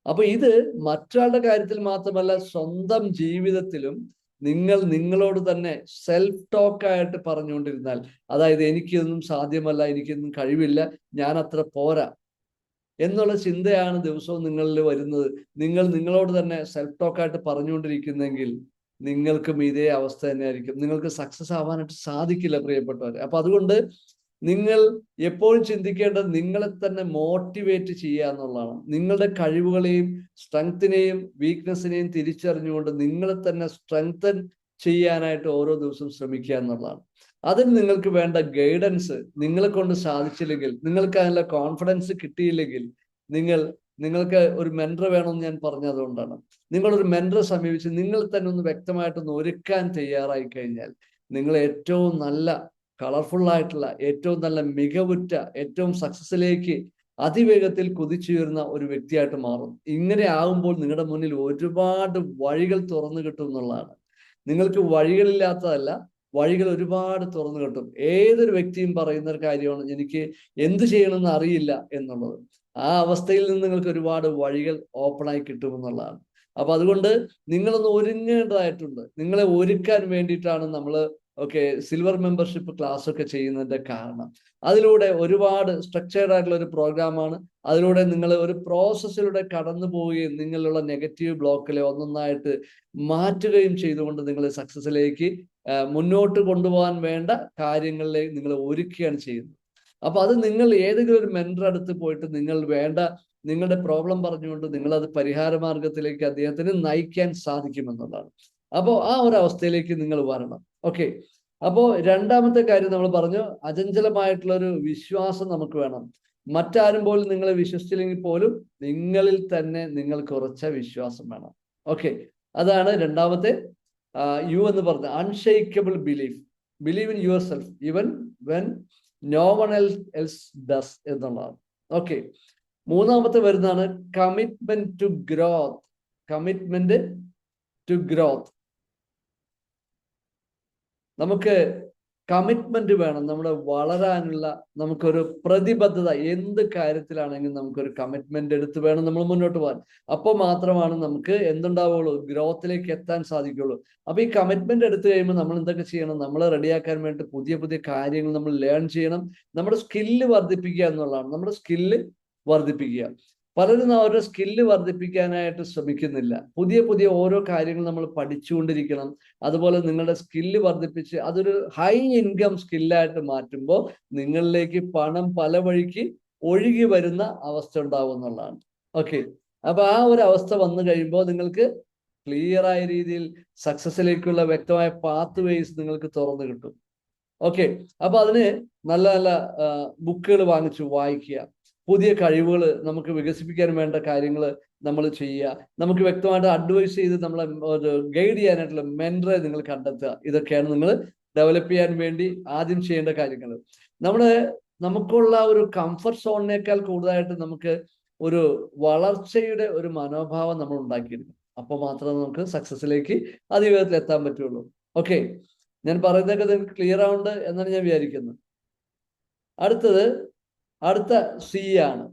അപ്പൊ ഇത് മറ്റൊരാളുടെ കാര്യത്തിൽ മാത്രമല്ല സ്വന്തം ജീവിതത്തിലും നിങ്ങൾ നിങ്ങളോട് തന്നെ സെൽഫ് ടോക്ക് ആയിട്ട് പറഞ്ഞുകൊണ്ടിരുന്നാൽ അതായത് എനിക്കൊന്നും സാധ്യമല്ല എനിക്കൊന്നും കഴിവില്ല ഞാൻ അത്ര പോരാ എന്നുള്ള ചിന്തയാണ് ദിവസവും നിങ്ങളിൽ വരുന്നത്. നിങ്ങൾ നിങ്ങളോട് തന്നെ സെൽഫ് ടോക്കായിട്ട് പറഞ്ഞുകൊണ്ടിരിക്കുന്നെങ്കിൽ നിങ്ങൾക്കും ഇതേ അവസ്ഥ തന്നെയായിരിക്കും. നിങ്ങൾക്ക് സക്സസ് ആവാനായിട്ട് സാധിക്കില്ല പ്രിയപ്പെട്ടവരെ. അപ്പൊ അതുകൊണ്ട് നിങ്ങൾ എപ്പോഴും ചിന്തിക്കേണ്ടത് നിങ്ങളെ തന്നെ മോട്ടിവേറ്റ് ചെയ്യുക എന്നുള്ളതാണ്. നിങ്ങളുടെ കഴിവുകളെയും സ്ട്രെങ്ത്തിനെയും വീക്ക്നെസ്സിനെയും തിരിച്ചറിഞ്ഞുകൊണ്ട് നിങ്ങളെ തന്നെ സ്ട്രെങ്തൻ ചെയ്യാനായിട്ട് ഓരോ ദിവസവും ശ്രമിക്കുക എന്നുള്ളതാണ്. അതിന് നിങ്ങൾക്ക് വേണ്ട ഗൈഡൻസ് നിങ്ങളെ കൊണ്ട് സാധിച്ചില്ലെങ്കിൽ നിങ്ങൾക്ക് അതിനുള്ള കോൺഫിഡൻസ് കിട്ടിയില്ലെങ്കിൽ നിങ്ങൾ നിങ്ങൾക്ക് ഒരു മെന്റർ വേണമെന്ന് ഞാൻ പറഞ്ഞതുകൊണ്ടാണ് നിങ്ങളൊരു മെന്ററെ സമീപിച്ച് നിങ്ങൾ തന്നെ ഒന്ന് വ്യക്തമായിട്ടൊന്ന് ഒരുക്കാൻ തയ്യാറായി കഴിഞ്ഞാൽ നിങ്ങൾ ഏറ്റവും നല്ല കളർഫുൾ ആയിട്ടുള്ള ഏറ്റവും നല്ല മികവുറ്റ ഏറ്റവും സക്സസിലേക്ക് അതിവേഗത്തിൽ കുതിച്ചുയരുന്ന ഒരു വ്യക്തിയായിട്ട് മാറും. ഇങ്ങനെ ആകുമ്പോൾ നിങ്ങളുടെ മുന്നിൽ ഒരുപാട് വഴികൾ തുറന്നു കിട്ടും എന്നുള്ളതാണ്. നിങ്ങൾക്ക് വഴികളില്ലാത്തതല്ല വഴികൾ ഒരുപാട് തുറന്നു കിട്ടും. ഏതൊരു വ്യക്തിയും പറയുന്ന ഒരു കാര്യമാണ് എനിക്ക് എന്ത് ചെയ്യണമെന്ന് അറിയില്ല എന്നുള്ളത്. ആ അവസ്ഥയിൽ നിന്ന് നിങ്ങൾക്ക് ഒരുപാട് വഴികൾ ഓപ്പണായി കിട്ടുമെന്നുള്ളതാണ് അപ്പൊ അതുകൊണ്ട് നിങ്ങളൊന്ന് ഒരുങ്ങേണ്ടതായിട്ടുണ്ട്. നിങ്ങളെ ഒരുക്കാൻ വേണ്ടിയിട്ടാണ് നമ്മൾ ഓക്കെ സിൽവർ മെമ്പർഷിപ്പ് ക്ലാസ് ഒക്കെ ചെയ്യുന്നതിന്റെ കാരണം. അതിലൂടെ ഒരുപാട് സ്ട്രക്ചേർഡ് ആയിട്ടുള്ള ഒരു പ്രോഗ്രാമാണ് അതിലൂടെ നിങ്ങൾ ഒരു പ്രോസസ്സിലൂടെ കടന്നു പോവുകയും നിങ്ങളുള്ള നെഗറ്റീവ് ബ്ലോക്കിലെ ഒന്നൊന്നായിട്ട് മാറ്റുകയും ചെയ്തുകൊണ്ട് നിങ്ങൾ സക്സസിലേക്ക് മുന്നോട്ട് കൊണ്ടുപോകാൻ വേണ്ട കാര്യങ്ങളിലെ നിങ്ങൾ ഒരുക്കുകയാണ് ചെയ്യുന്നത്. അപ്പൊ അത് നിങ്ങൾ ഏതെങ്കിലും ഒരു മെന്റർ അടുത്ത് പോയിട്ട് നിങ്ങൾ വേണ്ട നിങ്ങളുടെ പ്രോബ്ലം പറഞ്ഞുകൊണ്ട് നിങ്ങൾ അത് പരിഹാര മാർഗത്തിലേക്ക് അദ്ദേഹത്തിന് നയിക്കാൻ സാധിക്കുമെന്നുള്ളതാണ്. അപ്പോൾ ആ ഒരു അവസ്ഥയിലേക്ക് നിങ്ങൾ വരണം. ഓക്കെ അപ്പോൾ രണ്ടാമത്തെ കാര്യം നമ്മൾ പറഞ്ഞു അചഞ്ചലമായിട്ടുള്ള ഒരു വിശ്വാസം നമുക്ക് വേണം. മറ്റാരും പോലും നിങ്ങളെ വിശ്വസിച്ചില്ലെങ്കിൽ പോലും നിങ്ങളിൽ തന്നെ നിങ്ങൾക്ക് ഉറച്ച വിശ്വാസം വേണം. ഓക്കെ അതാണ് രണ്ടാമത്തെ യു എന്ന് പറഞ്ഞ unshakeable belief believe in yourself even when no one el else does എന്നുള്ളതാണ്. ഓക്കെ മൂന്നാമത്തെ വരുന്നതാണ് commitment to growth commitment to growth നമുക്ക് കമ്മിറ്റ്മെന്റ് വേണം. നമ്മൾ വളരാനുള്ള നമുക്കൊരു പ്രതിബദ്ധത എന്ത് കാര്യത്തിലാണെങ്കിലും നമുക്കൊരു കമ്മിറ്റ്മെന്റ് എടുത്ത് വേണം നമ്മൾ മുന്നോട്ട് പോകാൻ. അപ്പോൾ മാത്രമാണ് നമുക്ക് എന്തുണ്ടാവുള്ളൂ? ഗ്രോത്തിലേക്ക് എത്താൻ സാധിക്കുള്ളൂ. അപ്പൊ ഈ കമ്മിറ്റ്മെന്റ് എടുത്തു കഴിയുമ്പോൾ നമ്മൾ എന്തൊക്കെ ചെയ്യണം? നമ്മൾ റെഡിയാക്കാൻ വേണ്ടി പുതിയ പുതിയ കാര്യങ്ങൾ നമ്മൾ ലേൺ ചെയ്യണം. നമ്മുടെ സ്കില്ല് വർദ്ധിപ്പിക്കുക എന്നുള്ളതാണ്. നമ്മുടെ സ്കില്ല് വർദ്ധിപ്പിക്കുക. പലരും അവരുടെ സ്കില്ല് വർദ്ധിപ്പിക്കാനായിട്ട് ശ്രമിക്കുന്നില്ല. പുതിയ പുതിയ ഓരോ കാര്യങ്ങൾ നമ്മൾ പഠിച്ചുകൊണ്ടിരിക്കണം. അതുപോലെ നിങ്ങളുടെ സ്കില്ല് വർദ്ധിപ്പിച്ച് അതൊരു ഹൈ ഇൻകം സ്കില്ലായിട്ട് മാറ്റുമ്പോൾ നിങ്ങളിലേക്ക് പണം പല വഴിക്ക് ഒഴുകി വരുന്ന അവസ്ഥ ഉണ്ടാവും എന്നുള്ളതാണ്. ഓക്കെ അപ്പൊ ആ ഒരു അവസ്ഥ വന്നു കഴിയുമ്പോൾ നിങ്ങൾക്ക് ക്ലിയർ ആയ രീതിയിൽ സക്സസിലേക്കുള്ള വ്യക്തമായ പാത്ത് വേസ് നിങ്ങൾക്ക് തുറന്നു കിട്ടും. ഓക്കെ അപ്പൊ അതിന് നല്ല നല്ല ബുക്കുകൾ വാങ്ങിച്ചു വായിക്കുക. പുതിയ കഴിവുകൾ നമുക്ക് വികസിപ്പിക്കാൻ വേണ്ട കാര്യങ്ങൾ നമ്മൾ ചെയ്യുക. നമുക്ക് വ്യക്തമായിട്ട് അഡ്വൈസ് ചെയ്ത് നമ്മളെ ഗൈഡ് ചെയ്യാനായിട്ടുള്ള മെന്ററെ നിങ്ങൾ കണ്ടെത്തുക. ഇതൊക്കെയാണ് നിങ്ങൾ ഡെവലപ്പ് ചെയ്യാൻ വേണ്ടി ആദ്യം ചെയ്യേണ്ട കാര്യങ്ങൾ നമ്മൾ നമുക്കുള്ള ഒരു കംഫർട്ട് സോണിനേക്കാൾ കൂടുതലായിട്ട് നമുക്ക് ഒരു വളർച്ചയുടെ ഒരു മനോഭാവം നമ്മൾ ഉണ്ടാക്കിയെടുക്കും. അപ്പോൾ മാത്രമേ നമുക്ക് സക്സസിലേക്ക് അതിവേഗത്തിൽ എത്താൻ പറ്റുള്ളൂ. ഓക്കെ ഞാൻ പറയുന്നതൊക്കെ ക്ലിയർ ആവുന്നുണ്ട് എന്നാണ് ഞാൻ വിചാരിക്കുന്നത് അടുത്തത് അടുത്ത സി ആണ്.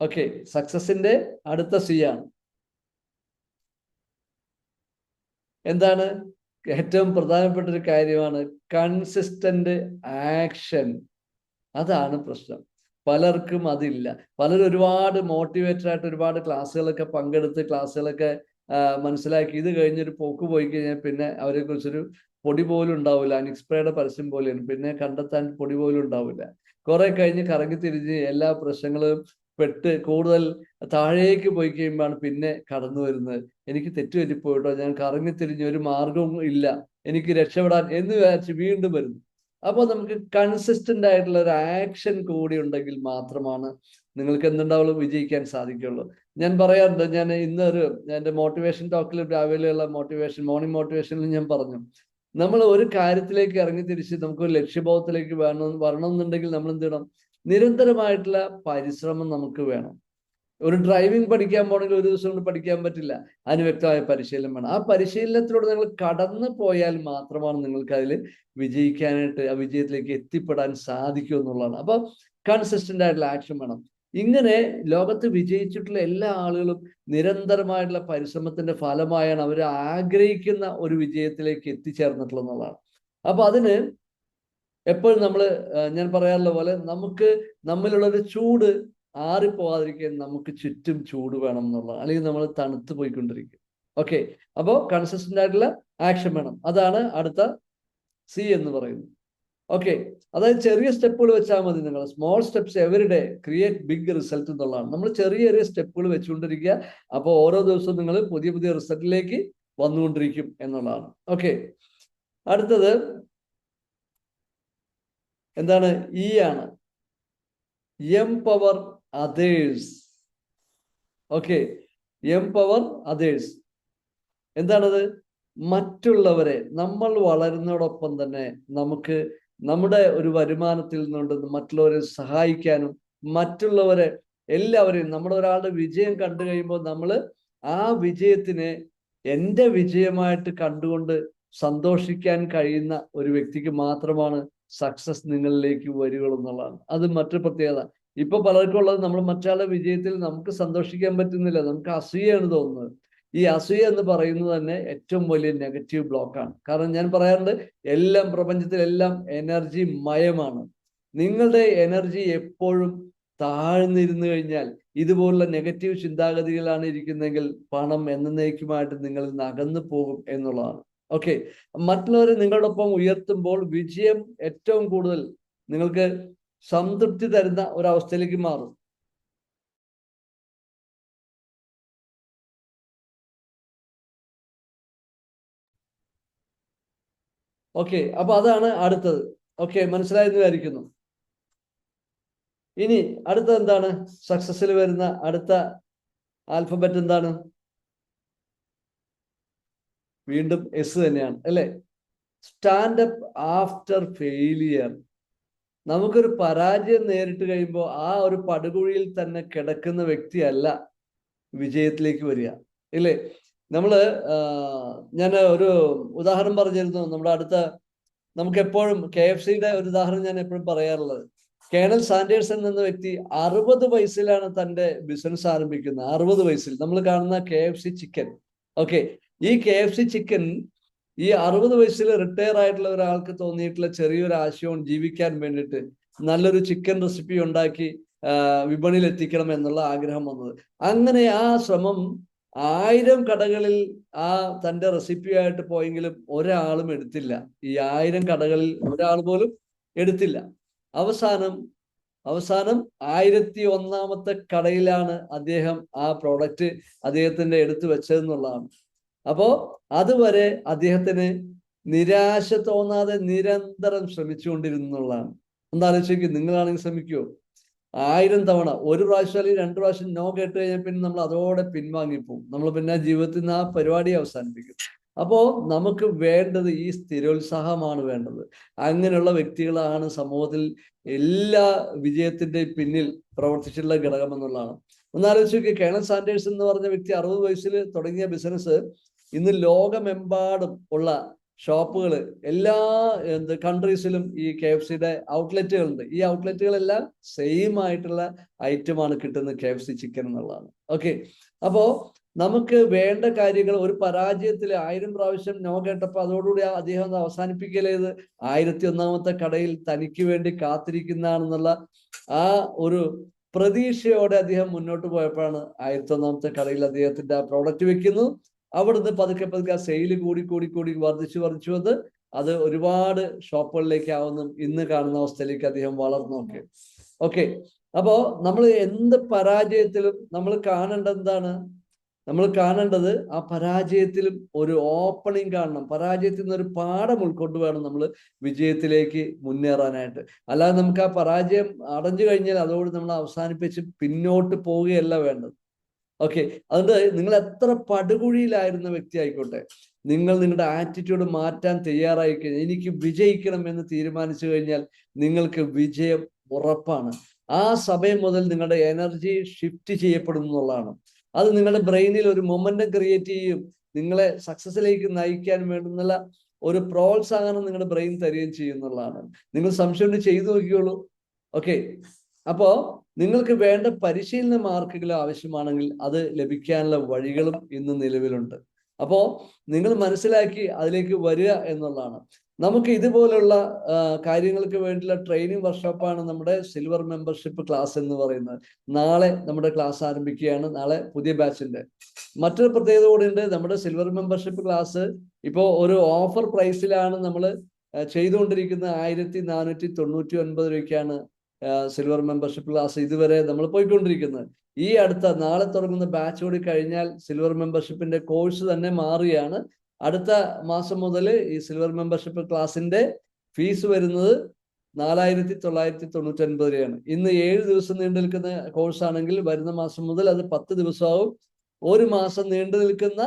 ഓക്കെ സക്സസിന്റെ അടുത്ത സി ആണ്. എന്താണ്? ഏറ്റവും പ്രധാനപ്പെട്ട ഒരു കാര്യമാണ് കൺസിസ്റ്റന്റ് ആക്ഷൻ അതാണ് പ്രശ്നം. പലർക്കും അതില്ല. പലരും ഒരുപാട് മോട്ടിവേറ്റഡ് ആയിട്ട് ഒരുപാട് ക്ലാസ്സുകളൊക്കെ പങ്കെടുത്ത് ക്ലാസ്സുകളൊക്കെ മനസ്സിലാക്കി. ഇത് കഴിഞ്ഞൊരു പോക്ക് പോയി കഴിഞ്ഞാൽ പിന്നെ അവരെ കുറിച്ചൊരു പൊടി പോലും ഉണ്ടാവില്ല. അനിക്സ്പ്രയുടെ പരസ്യം പോലെയാണ്. പിന്നെ കണ്ടെത്താൻ പൊടി പോലും ഉണ്ടാവില്ല. കുറെ കഴിഞ്ഞ് കറങ്ങി തിരിഞ്ഞ് എല്ലാ പ്രശ്നങ്ങളും പെട്ട് കൂടുതൽ താഴേക്ക് പോയി കഴിയുമ്പോഴാണ് പിന്നെ കടന്നു വരുന്നത്. എനിക്ക് തെറ്റുപറ്റിപ്പോയിട്ടോ? ഞാൻ കറങ്ങി തിരിഞ്ഞ് ഒരു മാർഗവും ഇല്ല. എനിക്ക് രക്ഷപ്പെടാൻ എന്ന് വിചാരിച്ച് വീണ്ടും വരുന്നു. അപ്പോൾ നമുക്ക് കൺസിസ്റ്റന്റ് ആയിട്ടുള്ള ഒരു ആക്ഷൻ കൂടി ഉണ്ടെങ്കിൽ മാത്രമാണ് നിങ്ങൾക്ക് എന്തുണ്ടാവുള്ളൂ? വിജയിക്കാൻ സാധിക്കുള്ളൂ ഞാൻ പറയാറുണ്ട് ഞാൻ ഇന്നൊരു എന്റെ മോട്ടിവേഷൻ ടോക്കിൽ രാവിലെയുള്ള മോട്ടിവേഷൻ മോർണിംഗ് മോട്ടിവേഷനിൽ ഞാൻ പറഞ്ഞു. നമ്മൾ ഒരു കാര്യത്തിലേക്ക് ഇറങ്ങി തിരിച്ച് നമുക്ക് ഒരു ലക്ഷ്യബോധത്തിലേക്ക് വേണം എന്നുണ്ടെങ്കിൽ നമ്മൾ എന്ത് ചെയ്യണം? നിരന്തരമായിട്ടുള്ള പരിശ്രമം നമുക്ക് വേണം. ഒരു ഡ്രൈവിംഗ് പഠിക്കാൻ പോകണമെങ്കിൽ ഒരു ദിവസം കൊണ്ട് പഠിക്കാൻ പറ്റില്ല. അതിന് വ്യക്തമായ പരിശീലനം വേണം. ആ പരിശീലനത്തിലൂടെ നിങ്ങൾ കടന്നു പോയാൽ മാത്രമാണ് നിങ്ങൾക്ക് അതിൽ വിജയിക്കാനായിട്ട് ആ വിജയത്തിലേക്ക് എത്തിപ്പെടാൻ സാധിക്കും എന്നുള്ളതാണ്. അപ്പൊ കൺസിസ്റ്റന്റ് ആയിട്ടുള്ള ആക്ഷൻ വേണം. ഇങ്ങനെ ലോകത്ത് വിജയിച്ചിട്ടുള്ള എല്ലാ ആളുകളും നിരന്തരമായിട്ടുള്ള പരിശ്രമത്തിന്റെ ഫലമായാണ് അവർ ആഗ്രഹിക്കുന്ന ഒരു വിജയത്തിലേക്ക് എത്തിച്ചേർന്നിട്ടുള്ളതാണ് അപ്പൊ അതിന് എപ്പോഴും നമ്മൾ ഞാൻ പറയാറുള്ള പോലെ നമുക്ക് നമ്മിലുള്ള ഒരു ചൂട് ആറിപ്പോവാതിരിക്കാൻ നമുക്ക് ചുറ്റും ചൂട് വേണം എന്നുള്ളത് അല്ലെങ്കിൽ നമ്മൾ തണുത്ത് പോയിക്കൊണ്ടിരിക്കും. ഓക്കെ. അപ്പോൾ കൺസിസ്റ്റന്റ് ആയിട്ടുള്ള ആക്ഷൻ വേണം. അതാണ് അടുത്ത സി എന്ന് പറയുന്നത്. ഓക്കെ അതായത് ചെറിയ സ്റ്റെപ്പുകൾ വെച്ചാൽ മതി നിങ്ങൾ. Small steps every day create big result എന്നുള്ളതാണ്. നമ്മൾ ചെറിയ ചെറിയ സ്റ്റെപ്പുകൾ വെച്ചുകൊണ്ടിരിക്കുക. അപ്പോൾ ഓരോ ദിവസവും നിങ്ങൾ പുതിയ പുതിയ റിസൾട്ടിലേക്ക് വന്നുകൊണ്ടിരിക്കും എന്നുള്ളതാണ്. ഓക്കെ അടുത്തത്. എന്താണ്? ഈ ആണ്. Empower others okay empower others എന്താണത്? മറ്റുള്ളവരെ. നമ്മൾ വളരുന്നതോടൊപ്പം തന്നെ നമുക്ക് നമ്മുടെ ഒരു വരുമാനത്തിൽ നിന്നുകൊണ്ട് മറ്റുള്ളവരെ സഹായിക്കാനും മറ്റുള്ളവരെ എല്ലാവരെയും നമ്മുടെ ഒരാളുടെ വിജയം കണ്ടു കഴിയുമ്പോൾ നമ്മൾ ആ വിജയത്തിനെ എന്റെ വിജയമായിട്ട് കണ്ടുകൊണ്ട് സന്തോഷിക്കാൻ കഴിയുന്ന ഒരു വ്യക്തിക്ക് മാത്രമാണ് സക്സസ് നിങ്ങളിലേക്ക് വരികയുള്ളൂ എന്നുള്ളതാണ്. അത് മറ്റൊരു പ്രത്യേകത. ഇപ്പൊ പലർക്കും ഉള്ളത് നമ്മൾ മറ്റാളുടെ വിജയത്തിൽ നമുക്ക് സന്തോഷിക്കാൻ പറ്റുന്നില്ല നമുക്ക് അസൂയാണ് തോന്നുന്നത്. ഈ അസൂയ എന്ന് പറയുന്നത് തന്നെ ഏറ്റവും വലിയ നെഗറ്റീവ് ബ്ലോക്കാണ് കാരണം ഞാൻ പറയാറുണ്ട് എല്ലാം പ്രപഞ്ചത്തിലെല്ലാം എനർജി മയമാണ്. നിങ്ങളുടെ എനർജി എപ്പോഴും താഴ്ന്നിരുന്നു കഴിഞ്ഞാൽ ഇതുപോലുള്ള നെഗറ്റീവ് ചിന്താഗതികളാണ് ഇരിക്കുന്നതെങ്കിൽ പണം എന്നേക്കുമായിട്ട് നിങ്ങളിൽ നിന്ന് അകന്നു പോകും എന്നുള്ളതാണ്. ഓക്കെ മറ്റുള്ളവരെ നിങ്ങളോടൊപ്പം ഉയർത്തുമ്പോൾ വിജയം ഏറ്റവും കൂടുതൽ നിങ്ങൾക്ക് സംതൃപ്തി തരുന്ന ഒരവസ്ഥയിലേക്ക് മാറും. ഓക്കെ അപ്പൊ അതാണ് അടുത്തത്. ഓക്കെ മനസ്സിലായെന്ന് വിചാരിക്കുന്നു ഇനി അടുത്ത എന്താണ്? സക്സസിൽ വരുന്ന അടുത്ത ആൽഫബറ്റ് എന്താണ്? വീണ്ടും എസ് തന്നെയാണ് അല്ലെ? സ്റ്റാൻഡപ്പ് ആഫ്റ്റർ ഫെയിലിയർ നമുക്കൊരു പരാജയം നേരിട്ട് കഴിയുമ്പോൾ ആ ഒരു പടുകുഴിയിൽ തന്നെ കിടക്കുന്ന വ്യക്തിയല്ല വിജയത്തിലേക്ക് വരിക ഇല്ലേ? നമ്മൾ ഞാൻ ഒരു ഉദാഹരണം പറഞ്ഞിരുന്നു. നമ്മുടെ അടുത്ത നമുക്ക് എപ്പോഴും കെ എഫ് സിയുടെ ഒരു ഉദാഹരണം ഞാൻ എപ്പോഴും പറയാറുള്ളത്. കേണൽ സാൻഡേഴ്സൺ എന്ന വ്യക്തി അറുപത് വയസ്സിലാണ് തന്റെ ബിസിനസ് ആരംഭിക്കുന്നത്. അറുപത് വയസ്സിൽ. നമ്മൾ കാണുന്ന K F C chicken. Okay. ഈ കെ എഫ് സി ചിക്കൻ ഈ അറുപത് വയസ്സിൽ റിട്ടയർ ആയിട്ടുള്ള ഒരാൾക്ക് തോന്നിയിട്ടുള്ള ചെറിയൊരു ആശയവും ജീവിക്കാൻ വേണ്ടിയിട്ട് നല്ലൊരു ചിക്കൻ റെസിപ്പി ഉണ്ടാക്കി വിപണിയിൽ എത്തിക്കണം എന്നുള്ള ആഗ്രഹം വന്നത്. അങ്ങനെ ആ ശ്രമം ആയിരം കടകളിൽ ആ തന്റെ റെസിപ്പിയായിട്ട് പോയെങ്കിലും ഒരാളും എടുത്തില്ല. ഈ ആയിരം കടകളിൽ ഒരാൾ പോലും എടുത്തില്ല. അവസാനം അവസാനം ആയിരത്തി ഒന്നാമത്തെ കടയിലാണ് അദ്ദേഹം ആ പ്രോഡക്റ്റ് അദ്ദേഹത്തിന്റെ എടുത്തു വെച്ചതെന്നുള്ളതാണ്. അപ്പോ അതുവരെ അദ്ദേഹത്തിന് നിരാശ തോന്നാതെ നിരന്തരം ശ്രമിച്ചുകൊണ്ടിരുന്നുള്ളതാണ് എന്താലോചിക്കും നിങ്ങളാണെങ്കിൽ ശ്രമിക്കുമോ ആയിരം തവണ. ഒരു പ്രാവശ്യം അല്ലെങ്കിൽ രണ്ട് പ്രാവശ്യം നോ കേട്ട് കഴിഞ്ഞാൽ പിന്നെ നമ്മൾ അതോടെ പിൻവാങ്ങിപ്പോവും നമ്മൾ പിന്നെ ജീവിതത്തിൽ നിന്ന് ആ പരിപാടി അവസാനിപ്പിക്കും. അപ്പോൾ നമുക്ക് വേണ്ടത് ഈ സ്ഥിരോത്സാഹമാണ് വേണ്ടത്. അങ്ങനെയുള്ള വ്യക്തികളാണ് സമൂഹത്തിൽ എല്ലാ വിജയത്തിന്റെ പിന്നിൽ പ്രവർത്തിച്ചിട്ടുള്ള ഘടകം എന്നുള്ളതാണ്. ഒന്നാലോചിച്ച് നോക്കി. കേണൽ സാൻഡേഴ്സ് എന്ന് പറഞ്ഞ വ്യക്തി അറുപത് വയസ്സിൽ തുടങ്ങിയ ബിസിനസ് ഇന്ന് ലോകമെമ്പാടും ഉള്ള ഷോപ്പുകൾ എല്ലാ എന്ത് കൺട്രീസിലും ഈ കെ എഫ് സിയുടെ ഔട്ട്ലെറ്റുകളുണ്ട് ഈ ഔട്ട്ലെറ്റുകളെല്ലാം സെയിം ആയിട്ടുള്ള ഐറ്റമാണ് കിട്ടുന്നത് കെ എഫ് സി ചിക്കൻ എന്നുള്ളതാണ്. ഓക്കെ അപ്പോ നമുക്ക് വേണ്ട കാര്യങ്ങൾ ഒരു പരാജയത്തിൽ ആയിരം പ്രാവശ്യം നോ കേട്ടപ്പോൾ അതോടുകൂടി അദ്ദേഹം അവസാനിപ്പിക്കലേത് ആയിരത്തി ഒന്നാമത്തെ കടയിൽ തനിക്ക് വേണ്ടി കാത്തിരിക്കുന്നതാണെന്നുള്ള ആ ഒരു പ്രതീക്ഷയോടെ അദ്ദേഹം മുന്നോട്ട് പോയപ്പോഴാണ് ആയിരത്തി ഒന്നാമത്തെ കടയിൽ അദ്ദേഹത്തിന്റെ ആ പ്രോഡക്റ്റ് വെക്കുന്നു. അവിടുന്ന് പതുക്കെ പതുക്കെ ആ സെയിൽ കൂടി കൂടി കൂടി വർദ്ധിച്ചു വർദ്ധിച്ചു വന്ന് അത് ഒരുപാട് ഷോപ്പുകളിലേക്ക് ആവുന്നു ഇന്ന് കാണുന്ന അവസ്ഥയിലേക്ക് അദ്ദേഹം വളർന്നു നോക്കി. ഓക്കെ. അപ്പോ നമ്മൾ എന്ത് പരാജയത്തിലും നമ്മൾ കാണേണ്ടത് എന്താണ് നമ്മൾ കാണേണ്ടത് ആ പരാജയത്തിലും ഒരു ഓപ്പണിംഗ് കാണണം. പരാജയത്തിൽ നിന്ന് ഒരു പാഠം ഉൾക്കൊണ്ട് വേണം നമ്മൾ വിജയത്തിലേക്ക് മുന്നേറാനായിട്ട്. അല്ലാതെ നമുക്ക് ആ പരാജയം അടഞ്ഞു കഴിഞ്ഞാൽ അതോട് നമ്മൾ അവസാനിപ്പിച്ച് പിന്നോട്ട് പോവുകയല്ല വേണ്ടത്. ഓക്കെ അതുകൊണ്ട് നിങ്ങൾ എത്ര പടുകുഴിയിലായിരുന്ന വ്യക്തി ആയിക്കോട്ടെ. നിങ്ങൾ നിങ്ങളുടെ ആറ്റിറ്റ്യൂഡ് മാറ്റാൻ തയ്യാറായി കഴിഞ്ഞാൽ എനിക്ക് വിജയിക്കണം എന്ന് തീരുമാനിച്ചു കഴിഞ്ഞാൽ നിങ്ങൾക്ക് വിജയം ഉറപ്പാണ്. ആ സമയം മുതൽ നിങ്ങളുടെ എനർജി ഷിഫ്റ്റ് ചെയ്യപ്പെടും എന്നുള്ളതാണ്. അത് നിങ്ങളുടെ ബ്രെയിനിൽ ഒരു മൊമെന്റം ക്രിയേറ്റ് ചെയ്യും. നിങ്ങളെ സക്സസിലേക്ക് നയിക്കാൻ വേണ്ടുന്നുള്ള ഒരു പ്രോത്സാഹനം നിങ്ങളുടെ ബ്രെയിൻ തരികയും ചെയ്യുന്നുള്ളതാണ്. നിങ്ങൾ സംശയം ചെയ്തു നോക്കിയോളൂ ഓക്കെ അപ്പോ നിങ്ങൾക്ക് വേണ്ട പരിശീലന മാർക്കുകൾ ആവശ്യമാണെങ്കിൽ അത് ലഭിക്കാനുള്ള വഴികളും ഇന്ന് നിലവിലുണ്ട്. അപ്പോ നിങ്ങൾ മനസ്സിലാക്കി അതിലേക്ക് വരിക എന്നുള്ളതാണ്. നമുക്ക് ഇതുപോലുള്ള കാര്യങ്ങൾക്ക് വേണ്ടിയുള്ള ട്രെയിനിങ് വർക്ക്ഷോപ്പാണ് നമ്മുടെ സിൽവർ മെമ്പർഷിപ്പ് ക്ലാസ് എന്ന് പറയുന്നത്. നാളെ നമ്മുടെ ക്ലാസ് ആരംഭിക്കുകയാണ്. നാളെ പുതിയ ബാച്ചിന്റെ മറ്റൊരു പ്രത്യേകത കൂടിയുണ്ട് നമ്മുടെ സിൽവർ മെമ്പർഷിപ്പ് ക്ലാസ് ഇപ്പോൾ ഒരു ഓഫർ പ്രൈസിലാണ് നമ്മൾ ചെയ്തുകൊണ്ടിരിക്കുന്ന ആയിരത്തി നാനൂറ്റി തൊണ്ണൂറ്റി ഒൻപത് രൂപയ്ക്കാണ് സിൽവർ മെമ്പർഷിപ്പ് ക്ലാസ് ഇതുവരെ നമ്മൾ പോയിക്കൊണ്ടിരിക്കുന്നത് ഈ അടുത്ത നാളെ തുടങ്ങുന്ന ബാച്ച് കൂടി കഴിഞ്ഞാൽ സിൽവർ മെമ്പർഷിപ്പിന്റെ കോഴ്സ് തന്നെ മാറിയാണ് അടുത്ത മാസം മുതൽ ഈ സിൽവർ മെമ്പർഷിപ്പ് ക്ലാസിന്റെ ഫീസ് വരുന്നത് നാലായിരത്തി തൊള്ളായിരത്തി തൊണ്ണൂറ്റി ഒൻപത് രൂപയാണ്. ഇന്ന് ഏഴ് ദിവസം നീണ്ടു നിൽക്കുന്ന കോഴ്സ് ആണെങ്കിൽ വരുന്ന മാസം മുതൽ അത് പത്ത് ദിവസമാവും. ഒരു മാസം നീണ്ടു നിൽക്കുന്ന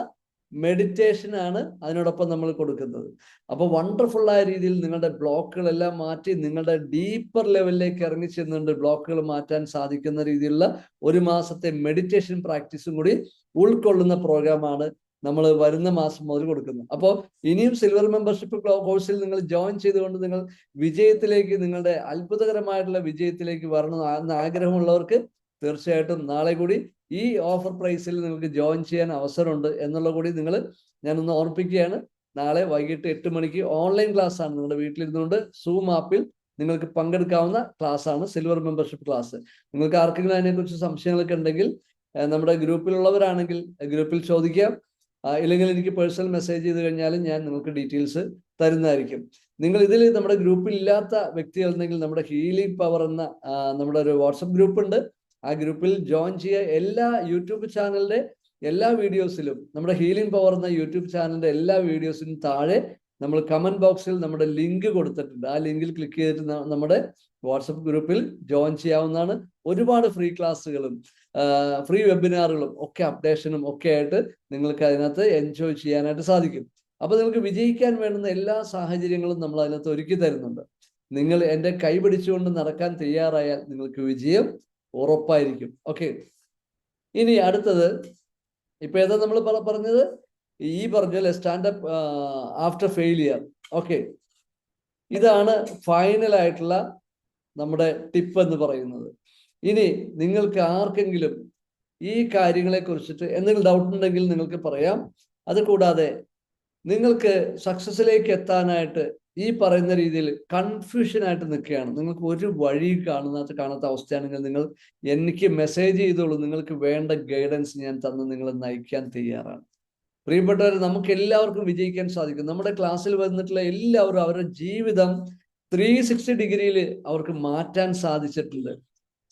മെഡിറ്റേഷൻ ആണ് അതിനോടൊപ്പം നമ്മൾ കൊടുക്കുന്നത്. അപ്പോൾ വണ്ടർഫുൾ ആയ രീതിയിൽ നിങ്ങളുടെ ബ്ലോക്കുകളെല്ലാം മാറ്റി നിങ്ങളുടെ ഡീപ്പർ ലെവലിലേക്ക് ഇറങ്ങി ചെന്നുകൊണ്ട് ബ്ലോക്കുകൾ മാറ്റാൻ സാധിക്കുന്ന രീതിയിലുള്ള ഒരു മാസത്തെ മെഡിറ്റേഷൻ പ്രാക്ടീസും കൂടി ഉൾക്കൊള്ളുന്ന പ്രോഗ്രാമാണ് നമ്മൾ വരുന്ന മാസം മുതൽ കൊടുക്കുന്നത്. അപ്പോൾ ഇനിയും സിൽവർ മെമ്പർഷിപ്പ് കോഴ്സിൽ നിങ്ങൾ ജോയിൻ ചെയ്തുകൊണ്ട് നിങ്ങൾ വിജയത്തിലേക്ക് നിങ്ങളുടെ അത്ഭുതകരമായിട്ടുള്ള വിജയത്തിലേക്ക് വരണം എന്ന് ആഗ്രഹമുള്ളവർക്ക് തീർച്ചയായിട്ടും നാളെ കൂടി ഈ ഓഫർ പ്രൈസിൽ നിങ്ങൾക്ക് ജോയിൻ ചെയ്യാൻ അവസരമുണ്ട് എന്നുള്ള കൂടി നിങ്ങൾ ഞാനൊന്ന് ഓർപ്പിക്കുകയാണ് നാളെ വൈകിട്ട് എട്ട് മണിക്ക് ഓൺലൈൻ ക്ലാസ് ആണ് നിങ്ങളുടെ വീട്ടിലിരുന്നുകൊണ്ട് സൂം ആപ്പിൽ നിങ്ങൾക്ക് പങ്കെടുക്കാവുന്ന ക്ലാസ് ആണ് സിൽവർ മെമ്പർഷിപ്പ് ക്ലാസ് നിങ്ങൾക്ക് ആർക്കെങ്കിലും അതിനെക്കുറിച്ച് സംശയങ്ങളൊക്കെ ഉണ്ടെങ്കിൽ നമ്മുടെ ഗ്രൂപ്പിലുള്ളവരാണെങ്കിൽ ഗ്രൂപ്പിൽ ചോദിക്കാം. ഇല്ലെങ്കിൽ എനിക്ക് പേഴ്സണൽ മെസ്സേജ് ചെയ്ത് കഴിഞ്ഞാലും ഞാൻ നിങ്ങൾക്ക് ഡീറ്റെയിൽസ് തരുന്നതായിരിക്കും. നിങ്ങൾ ഇതിൽ നമ്മുടെ ഗ്രൂപ്പിൽ ഇല്ലാത്ത വ്യക്തികൾ ഉണ്ടെങ്കിൽ നമ്മുടെ ഹീലിംഗ് പവർ എന്ന നമ്മുടെ ഒരു വാട്സപ്പ് ഗ്രൂപ്പ് ഉണ്ട്. ആ ഗ്രൂപ്പിൽ ജോയിൻ ചെയ്യുക എല്ലാ യൂട്യൂബ് ചാനലിന്റെ എല്ലാ വീഡിയോസിലും നമ്മുടെ ഹീലിംഗ് പവർ എന്ന യൂട്യൂബ് ചാനലിന്റെ എല്ലാ വീഡിയോസിനും താഴെ നമ്മൾ കമന്റ് ബോക്സിൽ നമ്മുടെ ലിങ്ക് കൊടുത്തിട്ടുണ്ട്. ആ ലിങ്കിൽ ക്ലിക്ക് ചെയ്തിട്ട് നമ്മുടെ വാട്സപ്പ് ഗ്രൂപ്പിൽ ജോയിൻ ചെയ്യാവുന്നതാണ്. ഒരുപാട് ഫ്രീ ക്ലാസ്സുകളും ഫ്രീ വെബിനാറുകളും ഒക്കെ അപ്ഡേഷനും ഒക്കെ ആയിട്ട് നിങ്ങൾക്ക് അതിനകത്ത് എൻജോയ് ചെയ്യാനായിട്ട് സാധിക്കും. അപ്പൊ നിങ്ങൾക്ക് വിജയിക്കാൻ വേണ്ടുന്ന എല്ലാ സാഹചര്യങ്ങളും നമ്മൾ അതിനകത്ത് ഒരുക്കി തരുന്നുണ്ട്. നിങ്ങൾ എന്റെ കൈ പിടിച്ചുകൊണ്ട് നടക്കാൻ തയ്യാറായാൽ നിങ്ങൾക്ക് വിജയം ഉറപ്പായിരിക്കും. ഓക്കെ ഇനി അടുത്തത് ഇപ്പൊ ഏതാ നമ്മൾ പറഞ്ഞത്? ഈ പറഞ്ഞ stand up after failure okay ഇതാണ് ഫൈനൽ ആയിട്ടുള്ള നമ്മുടെ ടിപ്പ് എന്ന് പറയുന്നത്. ഇനി നിങ്ങൾക്ക് ആർക്കെങ്കിലും ഈ കാര്യങ്ങളെ കുറിച്ചിട്ട് എന്തെങ്കിലും ഡൗട്ട് ഉണ്ടെങ്കിൽ നിങ്ങൾക്ക് പറയാം. അത് കൂടാതെ നിങ്ങൾക്ക് സക്സസിലേക്ക് എത്താനായിട്ട് ഈ പറയുന്ന രീതിയിൽ കൺഫ്യൂഷൻ ആയിട്ട് നിൽക്കുകയാണ്. നിങ്ങൾക്ക് ഒരു വഴി കാണുന്ന കാണാത്ത അവസ്ഥയാണെങ്കിൽ നിങ്ങൾ എനിക്ക് മെസ്സേജ് ചെയ്തോളൂ. നിങ്ങൾക്ക് വേണ്ട ഗൈഡൻസ് ഞാൻ തന്ന് നിങ്ങളെ നയിക്കാൻ തയ്യാറാണ്. പ്രിയപ്പെട്ടവർ നമുക്ക് എല്ലാവർക്കും വിജയിക്കാൻ സാധിക്കും. നമ്മുടെ ക്ലാസ്സിൽ വന്നിട്ടുള്ള എല്ലാവരും അവരുടെ ജീവിതം ത്രീ സിക്സ്റ്റി ഡിഗ്രിയിൽ അവർക്ക് മാറ്റാൻ സാധിച്ചിട്ടുണ്ട്.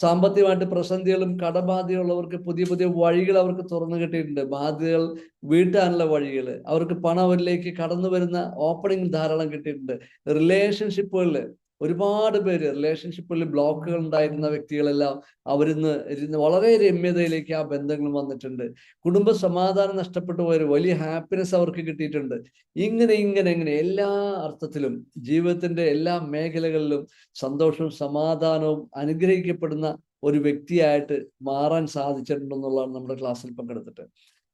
സാമ്പത്തികമായിട്ട് പ്രതിസന്ധികളും കടബാധ്യതയുള്ളവർക്ക് പുതിയ പുതിയ വഴികൾ അവർക്ക് തുറന്നു കിട്ടിയിട്ടുണ്ട്. ബാധ്യതകൾ വീട്ടാനുള്ള വഴികൾ അവർക്ക് പണം അവരിലേക്ക് കടന്നു വരുന്ന ഓപ്പണിംഗ് ധാരാളം കിട്ടിയിട്ടുണ്ട്. റിലേഷൻഷിപ്പുകളിൽ ഒരുപാട് പേര് റിലേഷൻഷിപ്പിൽ ബ്ലോക്കുകൾ ഉണ്ടായിരുന്ന വ്യക്തികളെല്ലാം അവരിന്ന് വളരെ രമ്യതയിലേക്ക് ആ ബന്ധങ്ങൾ വന്നിട്ടുണ്ട്. കുടുംബ സമാധാനം നഷ്ടപ്പെട്ടു പോയ വലിയ ഹാപ്പിനെസ് അവർക്ക് കിട്ടിയിട്ടുണ്ട്. ഇങ്ങനെ ഇങ്ങനെ ഇങ്ങനെ എല്ലാ അർത്ഥത്തിലും ജീവിതത്തിന്റെ എല്ലാ മേഖലകളിലും സന്തോഷവും സമാധാനവും അനുഗ്രഹിക്കപ്പെടുന്ന ഒരു വ്യക്തിയായിട്ട് മാറാൻ സാധിച്ചിട്ടുണ്ടെന്നുള്ളതാണ് നമ്മുടെ ക്ലാസ്സിൽ പങ്കെടുത്തിട്ട്.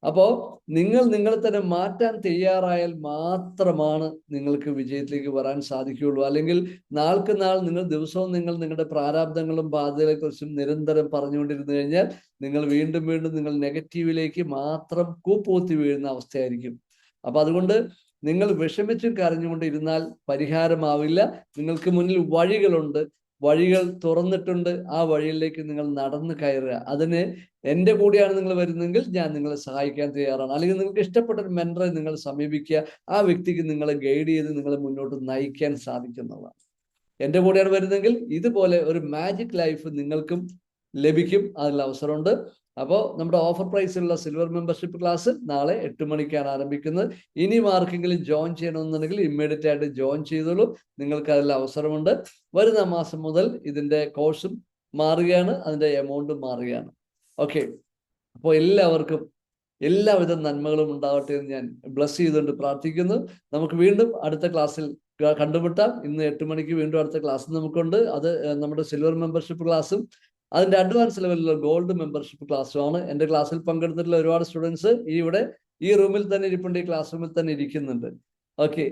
അപ്പോൾ നിങ്ങൾ നിങ്ങളെ തന്നെ മാറ്റാൻ തയ്യാറായാൽ മാത്രമാണ് നിങ്ങൾക്ക് വിജയത്തിലേക്ക് വരാൻ സാധിക്കുകയുള്ളൂ. അല്ലെങ്കിൽ നാൾക്ക് നാൾ നിങ്ങൾ ദിവസവും നിങ്ങൾ നിങ്ങളുടെ പ്രാരാബ്ദങ്ങളും ബാധ്യതകളെക്കുറിച്ചും നിരന്തരം പറഞ്ഞുകൊണ്ടിരുന്നു കഴിഞ്ഞാൽ നിങ്ങൾ വീണ്ടും വീണ്ടും നിങ്ങൾ നെഗറ്റീവിലേക്ക് മാത്രം കൂപ്പൂത്തി വീഴുന്ന അവസ്ഥയായിരിക്കും. അപ്പൊ അതുകൊണ്ട് നിങ്ങൾ വിഷമിച്ചും കരഞ്ഞുകൊണ്ടിരുന്നാൽ പരിഹാരമാവില്ല. നിങ്ങൾക്ക് മുന്നിൽ വഴികളുണ്ട്. വഴികൾ തുറന്നിട്ടുണ്ട്. ആ വഴിയിലേക്ക് നിങ്ങൾ നടന്നു കയറുക. അതിന് എന്റെ കൂടെയാണ് നിങ്ങൾ വരുന്നതെങ്കിൽ ഞാൻ നിങ്ങളെ സഹായിക്കാൻ തയ്യാറാണ്. അല്ലെങ്കിൽ നിങ്ങൾക്ക് ഇഷ്ടപ്പെട്ട ഒരു മെന്ററെ നിങ്ങൾ സമീപിക്കുക. ആ വ്യക്തിക്ക് നിങ്ങളെ ഗൈഡ് ചെയ്ത് നിങ്ങളെ മുന്നോട്ട് നയിക്കാൻ സാധിക്കുന്നതാണ്. എന്റെ കൂടെയാണ് വരുന്നതെങ്കിൽ ഇതുപോലെ ഒരു മാജിക് ലൈഫ് നിങ്ങൾക്കും ലഭിക്കും. അതിനുള്ള അവസരമുണ്ട്. അപ്പോൾ നമ്മുടെ ഓഫർ പ്രൈസിലുള്ള സിൽവർ മെമ്പർഷിപ്പ് ക്ലാസ് നാളെ എട്ട് മണിക്കാണ് ആരംഭിക്കുന്നത്. ഇനി ആർക്കെങ്കിലും ജോയിൻ ചെയ്യണമെന്നുണ്ടെങ്കിൽ ഇമ്മീഡിയറ്റ് ആയിട്ട് ജോയിൻ ചെയ്തോളൂ. നിങ്ങൾക്ക് അതിൽ അവസരമുണ്ട്. വരുന്ന മാസം മുതൽ ഇതിന്റെ കോഴ്സും മാറുകയാണ്. അതിന്റെ എമൗണ്ടും മാറുകയാണ്. ഓക്കെ അപ്പോൾ എല്ലാവർക്കും എല്ലാവിധ നന്മകളും ഉണ്ടാവട്ടെ എന്ന് ഞാൻ ബ്ലസ് ചെയ്തുകൊണ്ട് പ്രാർത്ഥിക്കുന്നു. നമുക്ക് വീണ്ടും അടുത്ത ക്ലാസ്സിൽ കണ്ടുമുട്ടാം. ഇന്ന് എട്ട് മണിക്ക് വീണ്ടും അടുത്ത ക്ലാസ് നമുക്കുണ്ട്. അത് നമ്മുടെ സിൽവർ മെമ്പർഷിപ്പ് ക്ലാസ്സും അതിന്റെ അഡ്വാൻസ് ലെവലിലുള്ള ഗോൾഡ് മെമ്പർഷിപ്പ് ക്ലാസ്സുമാണ് എന്റെ ക്ലാസ്സിൽ പങ്കെടുത്തിട്ടുള്ള ഒരുപാട് സ്റ്റുഡൻസ് ഇവിടെ ഈ റൂമിൽ തന്നെ ഇരിപ്പുണ്ട് ഈ ക്ലാസ് റൂമിൽ തന്നെ ഇരിക്കുന്നുണ്ട്. ഓക്കെ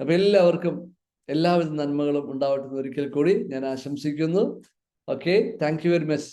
അപ്പൊ എല്ലാവർക്കും എല്ലാവിധ നന്മകളും ഉണ്ടാവട്ടെ എന്ന് ഒരിക്കൽ കൂടി ഞാൻ ആശംസിക്കുന്നു. Okay thank you very much